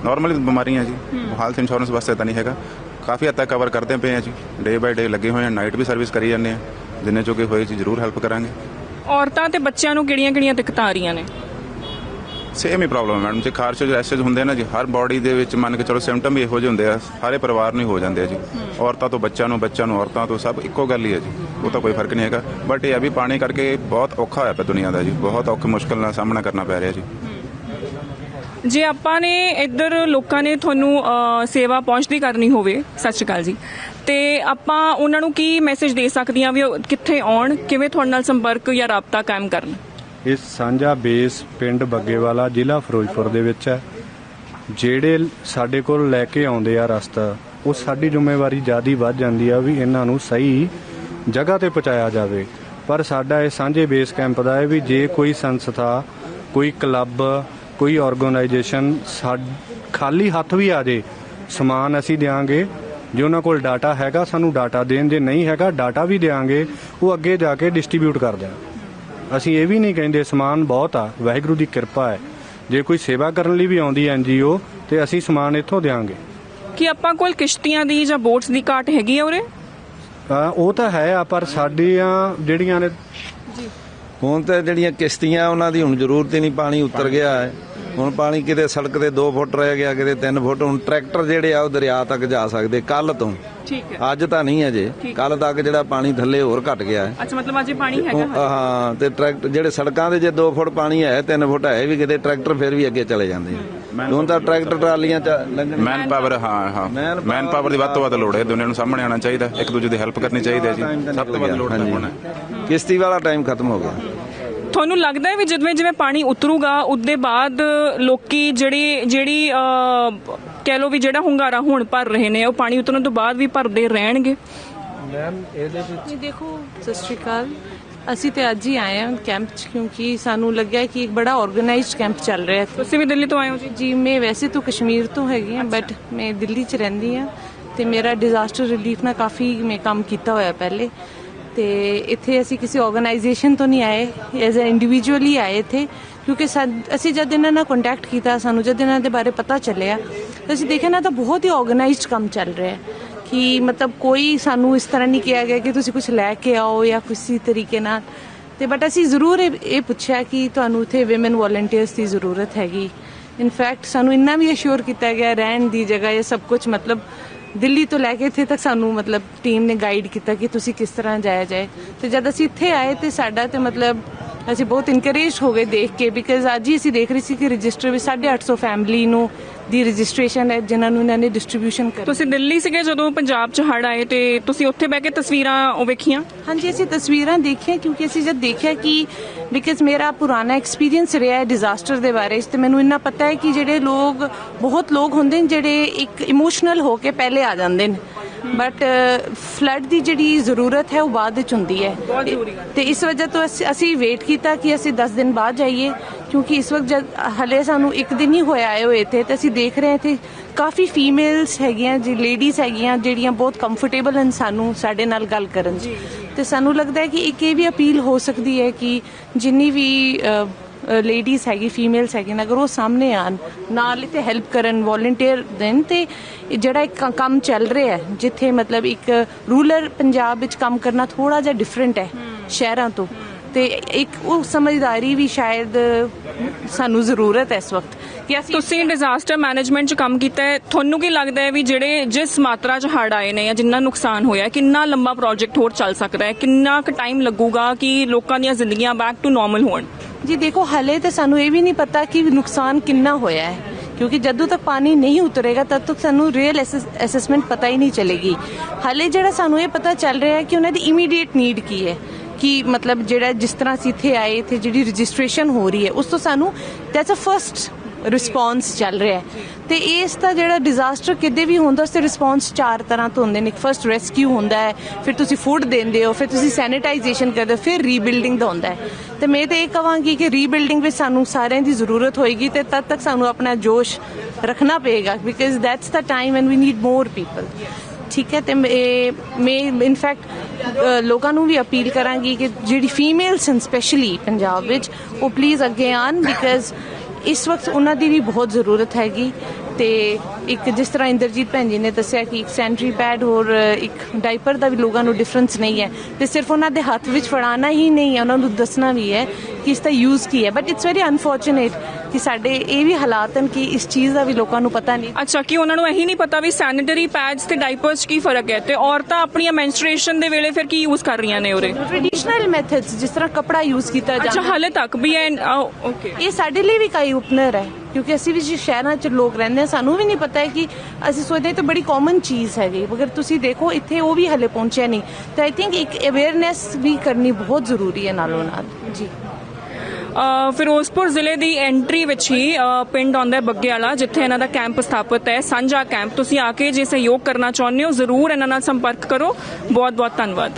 ਨਾਰਮਲ ਬਿਮਾਰੀਆਂ ਜੀ। ਹਾਲਤ ਇੰਸ਼ੋਰੈਂਸ ਵਾਸਤੇ ਤਾਂ ਨਹੀਂ ਹੈਗਾ। ਕਾਫੀ ਹੱਦ ਤੱਕ ਕਵਰ ਕਰਦੇ ਪਏ ਆ ਜੀ। ਡੇ ਬਾਈ ਡੇ ਲੱਗੇ ਹੋਏ ਆ ਨਾਈਟ ਵੀ ਸਰਵਿਸ ਕਰੀ ਜਾਂਦੇ ਆ ਜਿੰਨੇ ਜੋਗੇ ਹੋਏ ਜੀ ਜ਼ਰੂਰ ਹੈਲਪ ਕਰਾਂਗੇ। ਔਰਤਾਂ ਤੇ ਬੱਚਿਆਂ ਨੂੰ ਕਿਹੜੀਆਂ-ਕਿਹੜੀਆਂ ਦਿੱਕਤਾਂ ਆ ਰਹੀਆਂ ਨੇ? ਸੇਮ ਹੀ ਪ੍ਰੋਬਲਮ ਹੈ ਮੈਡਮ। ਜੀ ਖਾਰਸ਼ ਜੋ ਰੈਸ਼ੇਜ ਹੁੰਦੇ ਆ ਨਾ ਜੀ ਹਰ ਬਾਡੀ ਦੇ ਵਿੱਚ ਮੰਨ ਕੇ ਚਲੋ ਸਿੰਪਟਮ ਵੀ ਇਹੋ ਜਿਹੇ ਹੁੰਦੇ ਆ ਸਾਰੇ ਪਰਿਵਾਰ ਨੂੰ ਹੀ ਹੋ ਜਾਂਦੇ ਆ ਜੀ। ਔਰਤਾਂ ਤੋਂ ਬੱਚਿਆਂ ਨੂੰ ਬੱਚਿਆਂ ਨੂੰ ਔਰਤਾਂ ਤੋਂ ਸਭ ਇੱਕੋ ਗੱਲ ਹੀ ਹੈ ਜੀ। ਉਹ ਤਾਂ ਕੋਈ ਫ਼ਰਕ ਨਹੀਂ ਹੈਗਾ। ਬਟ ਇਹ ਆ ਵੀ ਪਾਣੀ ਕਰਕੇ ਬਹੁਤ ਔਖਾ ਹੋਇਆ ਪਿਆ ਦੁਨੀਆ ਦਾ ਜੀ। ਬਹੁਤ ਔਖੀ ਮੁਸ਼ਕਲ ਨਾਲ ਸਾਹਮਣਾ ਕਰਨਾ ਪੈ ਰਿਹਾ ਜੀ। ਜੇ ਆਪਾਂ ਨੇ ਇੱਧਰ ਲੋਕਾਂ ਨੇ ਤੁਹਾਨੂੰ ਸੇਵਾ ਪਹੁੰਚਦੀ ਕਰਨੀ ਹੋਵੇ, ਸਤਿ ਸ਼੍ਰੀ ਅਕਾਲ ਜੀ। ਤੇ ਆਪਾਂ ਉਹਨਾਂ ਨੂੰ ਕੀ ਮੈਸੇਜ ਦੇ ਸਕਦੀਆਂ ਵੀ ਉਹ ਕਿੱਥੇ ਆਉਣ, ਕਿਵੇਂ ਤੁਹਾਡੇ ਨਾਲ ਸੰਪਰਕ ਜਾਂ ਰਾਬਤਾ ਕਾਇਮ ਕਰਨ? ਇਹ ਸਾਂਝਾ ਬੇਸ ਪਿੰਡ ਬੱਗੇਵਾਲਾ ਜ਼ਿਲ੍ਹਾ ਫਿਰੋਜ਼ਪੁਰ ਦੇ ਵਿੱਚ ਹੈ। ਜਿਹੜੇ ਸਾਡੇ ਕੋਲ ਲੈ ਕੇ ਆਉਂਦੇ ਆ ਰਸਤਾ, ਉਹ ਸਾਡੀ ਜ਼ਿੰਮੇਵਾਰੀ ਜਿਆਦੀ ਵੱਧ ਜਾਂਦੀ ਆ ਵੀ ਇਹਨਾਂ ਨੂੰ ਸਹੀ ਜਗ੍ਹਾ ਤੇ ਪਹੁੰਚਾਇਆ ਜਾਵੇ। ਪਰ ਸਾਡਾ ਇਹ ਸਾਂਝੇ ਬੇਸ ਕੈਂਪ ਦਾ ਹੈ ਵੀ ਜੇ ਕੋਈ ਸੰਸਥਾ, ਕੋਈ ਕਲੱਬ ਕੋਈ ਆਰਗੇਨਾਈਜੇਸ਼ਨ ਖਾਲੀ ਹੱਥ ਵੀ ਆ ਜੇ ਸਮਾਨ ਅਸੀਂ ਦਿਆਂਗੇ ਜੇ ਉਹਨਾਂ ਕੋਲ ਡਾਟਾ ਹੈਗਾ ਸਾਨੂੰ ਡਾਟਾ ਦੇਣ ਜੇ ਨਹੀਂ ਹੈਗਾ ਡਾਟਾ ਵੀ ਦਿਆਂਗੇ ਉਹ ਅੱਗੇ ਜਾ ਕੇ ਡਿਸਟ੍ਰੀਬਿਊਟ ਕਰ ਦੇਣ। ਅਸੀਂ ਇਹ ਵੀ ਨਹੀਂ ਕਹਿੰਦੇ ਸਮਾਨ ਬਹੁਤ ਆ ਵਾਹਿਗੁਰੂ ਦੀ ਕਿਰਪਾ ਹੈ। ਜੇ ਕੋਈ ਸੇਵਾ ਕਰਨ ਲਈ ਵੀ ਆਉਂਦੀ ਐ ਐਨਜੀਓ ਤੇ ਅਸੀਂ ਸਮਾਨ ਇੱਥੋਂ ਦਿਆਂਗੇ। ਕੀ ਆਪਾਂ ਕੋਲ ਕਿਸ਼ਤੀਆਂ ਦੀ ਜਾਂ ਬੋਟਸ ਦੀ ਘਾਟ ਹੈਗੀ ਆ ਉਰੇ? ਉਹ ਤਾਂ ਹੈ ਆ ਪਰ ਸਾਡੀਆਂ ਜਿਹੜੀਆਂ ਨੇ ਹੁਣ ਤਾਂ ਜਿਹੜੀਆਂ ਕਿਸ਼ਤੀਆਂ ਉਹਨਾਂ ਦੀ ਹੁਣ ਜ਼ਰੂਰਤ ਹੀ ਨਹੀਂ ਪਾਣੀ ਉਤਰ ਗਿਆ ਹੈ। ਹੁਣ ਪਾਣੀ ਕਿਤੇ ਸੜਕ ਤੇ 2 ਫੁੱਟ ਰਹਿ ਗਿਆ ਕਿਤੇ 3 ਫੁੱਟ ਹੁਣ ਟਰੈਕਟਰ ਜਿਹੜੇ ਆ ਉਹ ਦਰਿਆ ਤੱਕ ਜਾ ਸਕਦੇ ਕੱਲ ਤੋਂ। ਠੀਕ ਹੈ। ਅੱਜ ਤਾਂ ਨਹੀਂ ਅਜੇ। ਕੱਲ ਤੱਕ ਜਿਹੜਾ ਪਾਣੀ ਥੱਲੇ ਹੋਰ ਘਟ ਗਿਆ ਹੈ। ਅੱਛਾ ਮਤਲਬ ਅਜੇ ਪਾਣੀ ਹੈਗਾ ਹਾਂ ਤੇ ਟਰੈਕਟਰ ਜਿਹੜੇ ਸੜਕਾਂ ਦੇ ਜੇ 2 ਫੁੱਟ ਪਾਣੀ ਹੈ 3 ਫੁੱਟ ਹੈ ਵੀ ਕਿਤੇ ਟਰੈਕਟਰ ਫਿਰ ਵੀ ਅੱਗੇ ਚਲੇ ਜਾਂਦੇ ਆ। ਹੁਣ ਤਾਂ ਟਰੈਕਟਰ ਟਰਾਲੀਆਂ ਚ ਲੰਘਣ ਮੈਨ ਪਾਵਰ ਹਾਂ ਹਾਂ। ਮੈਨ ਪਾਵਰ ਦੀ ਵੱਧ ਤੋਂ ਵੱਧ ਲੋੜ ਹੈ ਦੁਨੀਆ ਨੂੰ ਸਾਹਮਣੇ ਆਉਣਾ ਚਾਹੀਦਾ ਇੱਕ ਦੂਜੇ ਦੀ ਹੈਲਪ ਕਰਨੀ ਚਾਹੀਦੀ ਹੈ ਜੀ। ਸਭ ਤੋਂ ਵੱਧ ਲੋੜ ਤਾਂ ਹੁਣ ਹੈ। ਕਿਸ਼ਤੀ ਵਾਲਾ ਟਾਈਮ ਖਤਮ ਹੋ ਗਿਆ। ਤੁਹਾਨੂੰ ਲੱਗਦਾ ਹੈ ਵੀ ਜਿਵੇਂ ਜਿਵੇਂ ਪਾਣੀ ਉਤਰੂਗਾ ਉਹਦੇ ਬਾਅਦ ਲੋਕੀ ਜਿਹੜੀ ਜਿਹੜੀ ਕਹਿ ਲੋ ਵੀ ਜਿਹੜਾ ਹੁੰਗਾਰਾ ਹੁਣ ਭਰ ਰਹੇ ਨੇ ਉਹ ਪਾਣੀ ਉਤਰਨ ਤੋਂ ਬਾਅਦ ਵੀ ਭਰਦੇ ਰਹਿਣਗੇ? ਜੀ ਦੇਖੋ ਸਤਿ ਸ਼੍ਰੀ ਅਕਾਲ। ਅਸੀਂ ਤੇ ਅੱਜ ਹੀ ਆਏ ਹਾਂ ਕੈਂਪ 'ਚ ਕਿਉਂਕਿ ਸਾਨੂੰ ਲੱਗਿਆ ਕਿ ਇੱਕ ਬੜਾ ਆਰਗੇਨਾਈਜ਼ਡ ਕੈਂਪ ਚੱਲ ਰਿਹਾ ਹੈ ਤੁਸੀਂ ਵੀ ਦਿੱਲੀ ਤੋਂ ਆਏ ਹੋ ਜੀ? ਜੀ ਮੈਂ ਵੈਸੇ ਤਾਂ ਕਸ਼ਮੀਰ ਤੋਂ ਹੈਗੀ ਹਾਂ ਬਟ ਮੈਂ ਦਿੱਲੀ 'ਚ ਰਹਿੰਦੀ ਹਾਂ ਤੇ ਮੇਰਾ ਡਿਜ਼ਾਸਟਰ ਰਿਲੀਫ ਨਾਲ ਕਾਫੀ ਮੈਂ ਕੰਮ ਕੀਤਾ ਹੋਇਆ ਪਹਿਲੇ। ਤੇ ਇੱਥੇ ਅਸੀਂ ਕਿਸੇ ਆਰਗੇਨਾਈਜੇਸ਼ਨ ਤੋਂ ਨਹੀਂ ਆਏ ਐਜ਼ ਅ ਇੰਡੀਵਿਜੂਅਲੀ ਆਏ ਇੱਥੇ, ਕਿਉਂਕਿ ਸਾਡ- ਅਸੀਂ ਜਦ ਇਹਨਾਂ ਨਾਲ ਕੰਟੈਕਟ ਕੀਤਾ, ਸਾਨੂੰ ਜਦ ਇਹਨਾਂ ਦੇ ਬਾਰੇ ਪਤਾ ਚੱਲਿਆ ਤਾਂ ਅਸੀਂ ਦੇਖਿਆ ਨਾ ਤਾਂ ਬਹੁਤ ਹੀ ਆਰਗੇਨਾਈਜ਼ਡ ਕੰਮ ਚੱਲ ਰਿਹਾ ਹੈ, ਕਿ ਮਤਲਬ ਕੋਈ ਸਾਨੂੰ ਇਸ ਤਰ੍ਹਾਂ ਨਹੀਂ ਕਿਹਾ ਗਿਆ ਕਿ ਤੁਸੀਂ ਕੁਝ ਲੈ ਕੇ ਆਓ ਜਾਂ ਕਿਸੇ ਤਰੀਕੇ ਨਾਲ। ਤੇ ਬਟ ਅਸੀਂ ਜ਼ਰੂਰ ਇਹ ਇਹ ਪੁੱਛਿਆ ਕਿ ਤੁਹਾਨੂੰ ਇੱਥੇ ਔਮਨ ਵੋਲੰਟੀਅਰਸ ਦੀ ਜ਼ਰੂਰਤ ਹੈਗੀ। ਇਨਫੈਕਟ ਸਾਨੂੰ ਇੰਨਾ ਵੀ ਅਸ਼ੋਰ ਕੀਤਾ ਗਿਆ ਰਹਿਣ ਦੀ ਜਗ੍ਹਾ ਇਹ ਸਭ ਕੁਝ ਮਤਲਬ ਦਿੱਲੀ ਤੋਂ ਲੈ ਕੇ ਇੱਥੇ ਤੱਕ ਸਾਨੂੰ ਮਤਲਬ ਟੀਮ ਨੇ ਗਾਈਡ ਕੀਤਾ ਕਿ ਤੁਸੀਂ ਕਿਸ ਤਰ੍ਹਾਂ ਜਾਇਆ ਜਾਏ। ਤੇ ਜਦ ਅਸੀਂ ਇੱਥੇ ਆਏ ਤੇ ਸਾਡਾ ਤੇ ਮਤਲਬ ਅਸੀਂ ਬਹੁਤ ਇਨਕਰੇਜ ਹੋ ਗਏ ਦੇਖ ਕੇ ਬਿਕਾਜ਼ ਅੱਜ ਹੀ ਅਸੀਂ ਦੇਖ ਰਹੇ ਸੀ ਕਿ ਰਜਿਸਟਰ ਵਿੱਚ 850 ਫੈਮਿਲੀ ਨੂੰ ਦੀ ਰਜਿਸਟ੍ਰੇਸ਼ਨ ਹੈ ਜਿਨ੍ਹਾਂ ਨੂੰ ਇਹਨਾਂ ਨੇ ਡਿਸਟ੍ਰੀਬਿਊਸ਼ਨ ਕਰ ਤੁਸੀਂ ਦਿੱਲੀ ਸੀਗੇ ਜਦੋਂ ਪੰਜਾਬ 'ਚ ਹੜ ਆਏ ਤੇ ਤੁਸੀਂ ਉੱਥੇ ਬਹਿ ਕੇ ਤਸਵੀਰਾਂ ਉਹ ਵੇਖੀਆਂ? ਹਾਂਜੀ ਅਸੀਂ ਤਸਵੀਰਾਂ ਦੇਖੀਆਂ ਕਿਉਂਕਿ ਅਸੀਂ ਜਦ ਦੇਖਿਆ ਕਿ ਬਿਕਾਜ਼ ਮੇਰਾ ਪੁਰਾਣਾ ਐਕਸਪੀਰੀਅੰਸ ਰਿਹਾ ਹੈ ਡਿਜ਼ਾਸਟਰ ਦੇ ਬਾਰੇ ਤੇ ਮੈਨੂੰ ਇੰਨਾ ਪਤਾ ਹੈ ਕਿ ਜਿਹੜੇ ਲੋਕ ਬਹੁਤ ਲੋਕ ਹੁੰਦੇ ਨੇ ਜਿਹੜੇ ਇੱਕ ਇਮੋਸ਼ਨਲ ਹੋ ਕੇ ਪਹਿਲੇ ਆ ਜਾਂਦੇ ਨੇ। ਬਟ ਫਲੱਡ ਦੀ ਜਿਹੜੀ ਜ਼ਰੂਰਤ ਹੈ ਉਹ ਬਾਅਦ ਵਿੱਚ ਹੁੰਦੀ ਹੈ। ਤੇ ਇਸ ਵਜ੍ਹਾ ਤੋਂ ਅਸੀਂ- ਅਸੀਂ ਵੇਟ ਕੀਤਾ ਕਿ ਅਸੀਂ 10 ਦਿਨ ਬਾਅਦ ਜਾਈਏ। ਕਿਉਂਕਿ ਇਸ ਵਕਤ ਜਦ ਹਲੇ ਸਾਨੂੰ ਇੱਕ ਦਿਨ ਹੀ ਹੋਇਆ ਆਏ ਹੋਏ ਇੱਥੇ ਤੇ ਅਸੀਂ ਦੇਖ ਰਹੇ ਹਾਂ ਇੱਥੇ ਕਾਫੀ ਫੀਮੇਲਸ ਹੈਗੀਆਂ ਜੀ ਲੇਡੀਜ਼ ਹੈਗੀਆਂ ਜਿਹੜੀਆਂ ਬਹੁਤ ਕੰਫਰਟੇਬਲ ਹਨ ਸਾਨੂੰ ਸਾਡੇ ਨਾਲ ਗੱਲ ਕਰਨ 'ਚ। ਤੇ ਸਾਨੂੰ ਲੱਗਦਾ ਹੈ ਕਿ ਇੱਕ ਇਹ ਵੀ ਅਪੀਲ ਹੋ ਸਕਦੀ ਹੈ ਕਿ ਜਿੰਨੀ ਵੀ ਲੇਡੀਜ਼ ਹੈਗੀ ਫੀਮੇਲਸ ਹੈਗੀਆਂ ਅਗਰ ਉਹ ਸਾਹਮਣੇ ਆਣ ਨਾਲ ਇੱਥੇ ਹੈਲਪ ਕਰਨ ਵੋਲੰਟੀਅਰ ਦੇਣ ਤੇ ਜਿਹੜਾ ਇੱਕ ਕੰਮ ਚੱਲ ਰਿਹਾ ਹੈ ਜਿੱਥੇ ਮਤਲਬ ਇੱਕ ਰੂਰਲ ਪੰਜਾਬ ਵਿੱਚ ਕੰਮ ਕਰਨਾ ਥੋੜਾ ਜਿਹਾ ਡਿਫਰੈਂਟ ਹੈ ਸ਼ਹਿਰਾਂ ਤੋਂ ਤੇ ਇੱਕ ਉਹ ਸਮਝਦਾਰੀ ਵੀ ਸ਼ਾਇਦ ਸਾਨੂੰ ਜ਼ਰੂਰਤ ਹੈ ਇਸ ਵਕਤ ਕਿ ਅਸੀਂ ਤੁਸੀਂ ਡਿਜ਼ਾਸਟਰ ਮੈਨੇਜਮੈਂਟ 'ਚ ਕੰਮ ਕੀਤਾ ਹੈ ਤੁਹਾਨੂੰ ਕੀ ਲੱਗਦਾ ਹੈ ਵੀ ਜਿਹੜੇ ਜਿਸ ਮਾਤਰਾ 'ਚ ਹੜ ਆਏ ਨੇ ਜਾਂ ਜਿੰਨਾ ਨੁਕਸਾਨ ਹੋਇਆ ਕਿੰਨਾ ਲੰਬਾ ਪ੍ਰੋਜੈਕਟ ਹੋਰ ਚੱਲ ਸਕਦਾ ਹੈ ਕਿੰਨਾ ਕੁ ਟਾਈਮ ਲੱਗੂਗਾ ਕਿ ਲੋਕਾਂ ਦੀਆਂ ਜ਼ਿੰਦਗੀਆਂ ਬੈਕ ਟੂ ਨਾਰਮਲ ਹੋਣ? ਜੀ ਦੇਖੋ ਹਲੇ ਤੇ ਸਾਨੂੰ ਇਹ ਵੀ ਨਹੀਂ ਪਤਾ ਕਿ ਨੁਕਸਾਨ ਕਿੰਨਾ ਹੋਇਆ ਹੈ ਕਿਉਂਕਿ ਜਦੋਂ ਤੱਕ ਪਾਣੀ ਨਹੀਂ ਉਤਰੇਗਾ ਤਦ ਤੱਕ ਸਾਨੂੰ ਰੀਅਲ ਅਸੈਸਮੈਂਟ ਪਤਾ ਹੀ ਨਹੀਂ ਚੱਲੇਗੀ। ਹਲੇ ਜਿਹੜਾ ਸਾਨੂੰ ਇਹ ਪਤਾ ਚੱਲ ਰਿਹਾ ਹੈ ਕਿ ਉਹਨਾਂ ਦੀ ਇਮੀਡੀਏਟ ਨੀਡ ਕੀ ਹੈ ਕਿ ਮਤਲਬ ਜਿਹੜਾ ਜਿਸ ਤਰ੍ਹਾਂ ਅਸੀਂ ਇੱਥੇ ਆਏ, ਇੱਥੇ ਜਿਹੜੀ ਰਜਿਸਟ੍ਰੇਸ਼ਨ ਹੋ ਰਹੀ ਹੈ, ਉਸ ਤੋਂ ਸਾਨੂੰ ਦੈਟਸ ਅ ਫਰਸਟ ਰਿਸਪੌਂਸ ਚੱਲ ਰਿਹਾ ਹੈ। ਤੇ ਇਸ ਦਾ ਜਿਹੜਾ ਡਿਜ਼ਾਸਟਰ ਕਿਤੇ ਵੀ ਹੁੰਦਾ, ਉਸਦੇ ਤੇ ਰਿਸਪੌਂਸ ਚਾਰ ਤਰ੍ਹਾਂ ਤੋਂ ਹੁੰਦੇ ਨੇ। ਫਰਸਟ ਰੈਸਕਿਊ ਹੁੰਦਾ ਹੈ, ਫਿਰ ਤੁਸੀਂ ਫੂਡ ਦਿੰਦੇ ਹੋ, ਫਿਰ ਤੁਸੀਂ ਸੈਨੀਟਾਈਜੇਸ਼ਨ ਕਰਦੇ ਹੋ, ਫਿਰ ਰੀਬਿਲਡਿੰਗ ਦਾ ਹੁੰਦਾ ਹੈ। ਤੇ ਮੈਂ ਤਾਂ ਇਹ ਕਹਾਂਗੀ ਕਿ ਰੀਬਿਲਡਿੰਗ ਵਿੱਚ ਸਾਨੂੰ ਸਾਰਿਆਂ ਦੀ ਜ਼ਰੂਰਤ ਹੋਏਗੀ ਤੇ ਤਦ ਤੱਕ ਸਾਨੂੰ ਆਪਣਾ ਜੋਸ਼ ਰੱਖਣਾ ਪਏਗਾ because that's the time when we need more people ਠੀਕ ਹੈ ਤੇ ਮੈਂ ਮੈਂ ਇਨਫੈਕਟ ਲੋਕਾਂ ਨੂੰ ਵੀ ਅਪੀਲ ਕਰਾਂਗੀ ਕਿ ਜਿਹੜੀ ਫੀਮੇਲਸ ਹਨ ਸਪੈਸ਼ਲੀ ਪੰਜਾਬ ਵਿੱਚ, ਉਹ ਪਲੀਜ਼ ਅੱਗੇ ਆਣ ਬਿਕਾਜ਼ ਇਸ ਵਕਤ ਉਹਨਾਂ ਦੀ ਵੀ ਬਹੁਤ ਜ਼ਰੂਰਤ ਹੈਗੀ। ਤੇ ਇੱਕ ਜਿਸ ਤਰ੍ਹਾਂ ਇੰਦਰਜੀਤ ਭੈਣ ਜੀ ਨੇ ਦੱਸਿਆ ਕਿ ਇੱਕ ਸੈਂਟਰੀ ਪੈਡ ਹੋਰ ਇੱਕ ਡਾਈਪਰ ਦਾ ਵੀ ਲੋਕਾਂ ਨੂੰ ਡਿਫਰੈਂਸ ਨਹੀਂ ਹੈ ਤੇ ਸਿਰਫ ਉਹਨਾਂ ਦੇ ਹੱਥ ਵਿੱਚ ਫੜਾਣਾ ਹੀ ਨਹੀਂ ਹੈ ਉਹਨਾਂ ਨੂੰ ਦੱਸਣਾ ਵੀ ਹੈ ਕਿ ਇਸ ਦਾ ਯੂਜ਼ ਕੀ ਹੈ। ਬਟ ਇਟਸ ਵੈਰੀ ਅਨਫੋਰਚੂਨੇਟ ਕਿ ਸਾਡੇ ਇਹ ਵੀ ਹਾਲਾਤ ਹਨ ਕਿ ਇਸ ਚੀਜ਼ ਦਾ ਵੀ ਲੋਕਾਂ ਨੂੰ ਪਤਾ ਨਹੀਂ। ਅੱਛਾ ਕਿ ਉਹਨਾਂ ਨੂੰ ਇਹੀ ਨਹੀਂ ਪਤਾ ਵੀ ਸੈਨੀਟਰੀ ਪੈਡਸ ਤੇ ਡਾਈਪਰਸ 'ਚ ਕੀ ਫ਼ਰਕ ਹੈ ਤੇ ਔਰਤਾਂ ਆਪਣੀਆਂ ਮੈਂਸਟ੍ਰੂਏਸ਼ਨ ਦੇ ਵੇਲੇ ਫਿਰ ਕੀ ਯੂਜ਼ ਕਰ ਰਹੀਆਂ ਨੇ ਉਰੇ? ਟ੍ਰੈਡੀਸ਼ਨਲ ਮੈਥਡਸ ਜਿਸ ਤਰ੍ਹਾਂ ਕਪੜਾ ਯੂਜ਼ ਕੀਤਾ ਅੱਛਾ ਜਾਂਦਾ। ਹਾਲੇ ਤੱਕ ਵੀ ਹੈ ਓਕੇ ਇਹ ਸਾਡੇ ਲਈ ਵੀ ਕਾਈ ਓਪਨਰ ਹੈ। ਕਿਉਂਕਿ ਅਸੀਂ ਵੀ ਜੇ ਸ਼ਹਿਰਾਂ 'ਚ ਲੋਕ ਰਹਿੰਦੇ ਹਾਂ, ਸਾਨੂੰ ਵੀ ਨਹੀਂ ਪਤਾ ਹੈ ਕਿ ਅਸੀਂ ਸੋਚਦੇ ਤਾਂ ਬੜੀ ਕਾਮਨ ਚੀਜ਼ ਹੈਗੀ। ਮਗਰ ਤੁਸੀਂ ਦੇਖੋ, ਇੱਥੇ ਉਹ ਵੀ ਹਲੇ ਪਹੁੰਚਿਆ ਨਹੀਂ। ਤਾਂ ਆਈ ਥਿੰਕ ਇੱਕ ਅਵੇਅਰਨੈਸ ਵੀ ਕਰਨੀ ਬਹੁਤ ਜ਼ਰੂਰੀ ਹੈ ਨਾਲੋਂ ਨਾਲ। ਜੀ। ਫਿਰੋਜ਼ਪੁਰ ਜ਼ਿਲ੍ਹੇ ਦੀ ਐਂਟਰੀ ਵਿੱਚ ਹੀ ਪਿੰਡ ਆਉਂਦਾ ਹੈ ਬੱਗੇ ਵਾਲਾ ਜਿੱਥੇ ਇਹਨਾਂ ਦਾ ਕੈਂਪ ਸਥਾਪਿਤ ਹੈ। ਸਾਂਝਾ ਕੈਂਪ ਤੁਸੀਂ ਆ ਕੇ ਜੇ ਸਹਿਯੋਗ ਕਰਨਾ ਚਾਹੁੰਦੇ ਹੋ, ਜ਼ਰੂਰ ਇਹਨਾਂ ਨਾਲ ਸੰਪਰਕ ਕਰੋ। ਬਹੁਤ ਬਹੁਤ ਧੰਨਵਾਦ।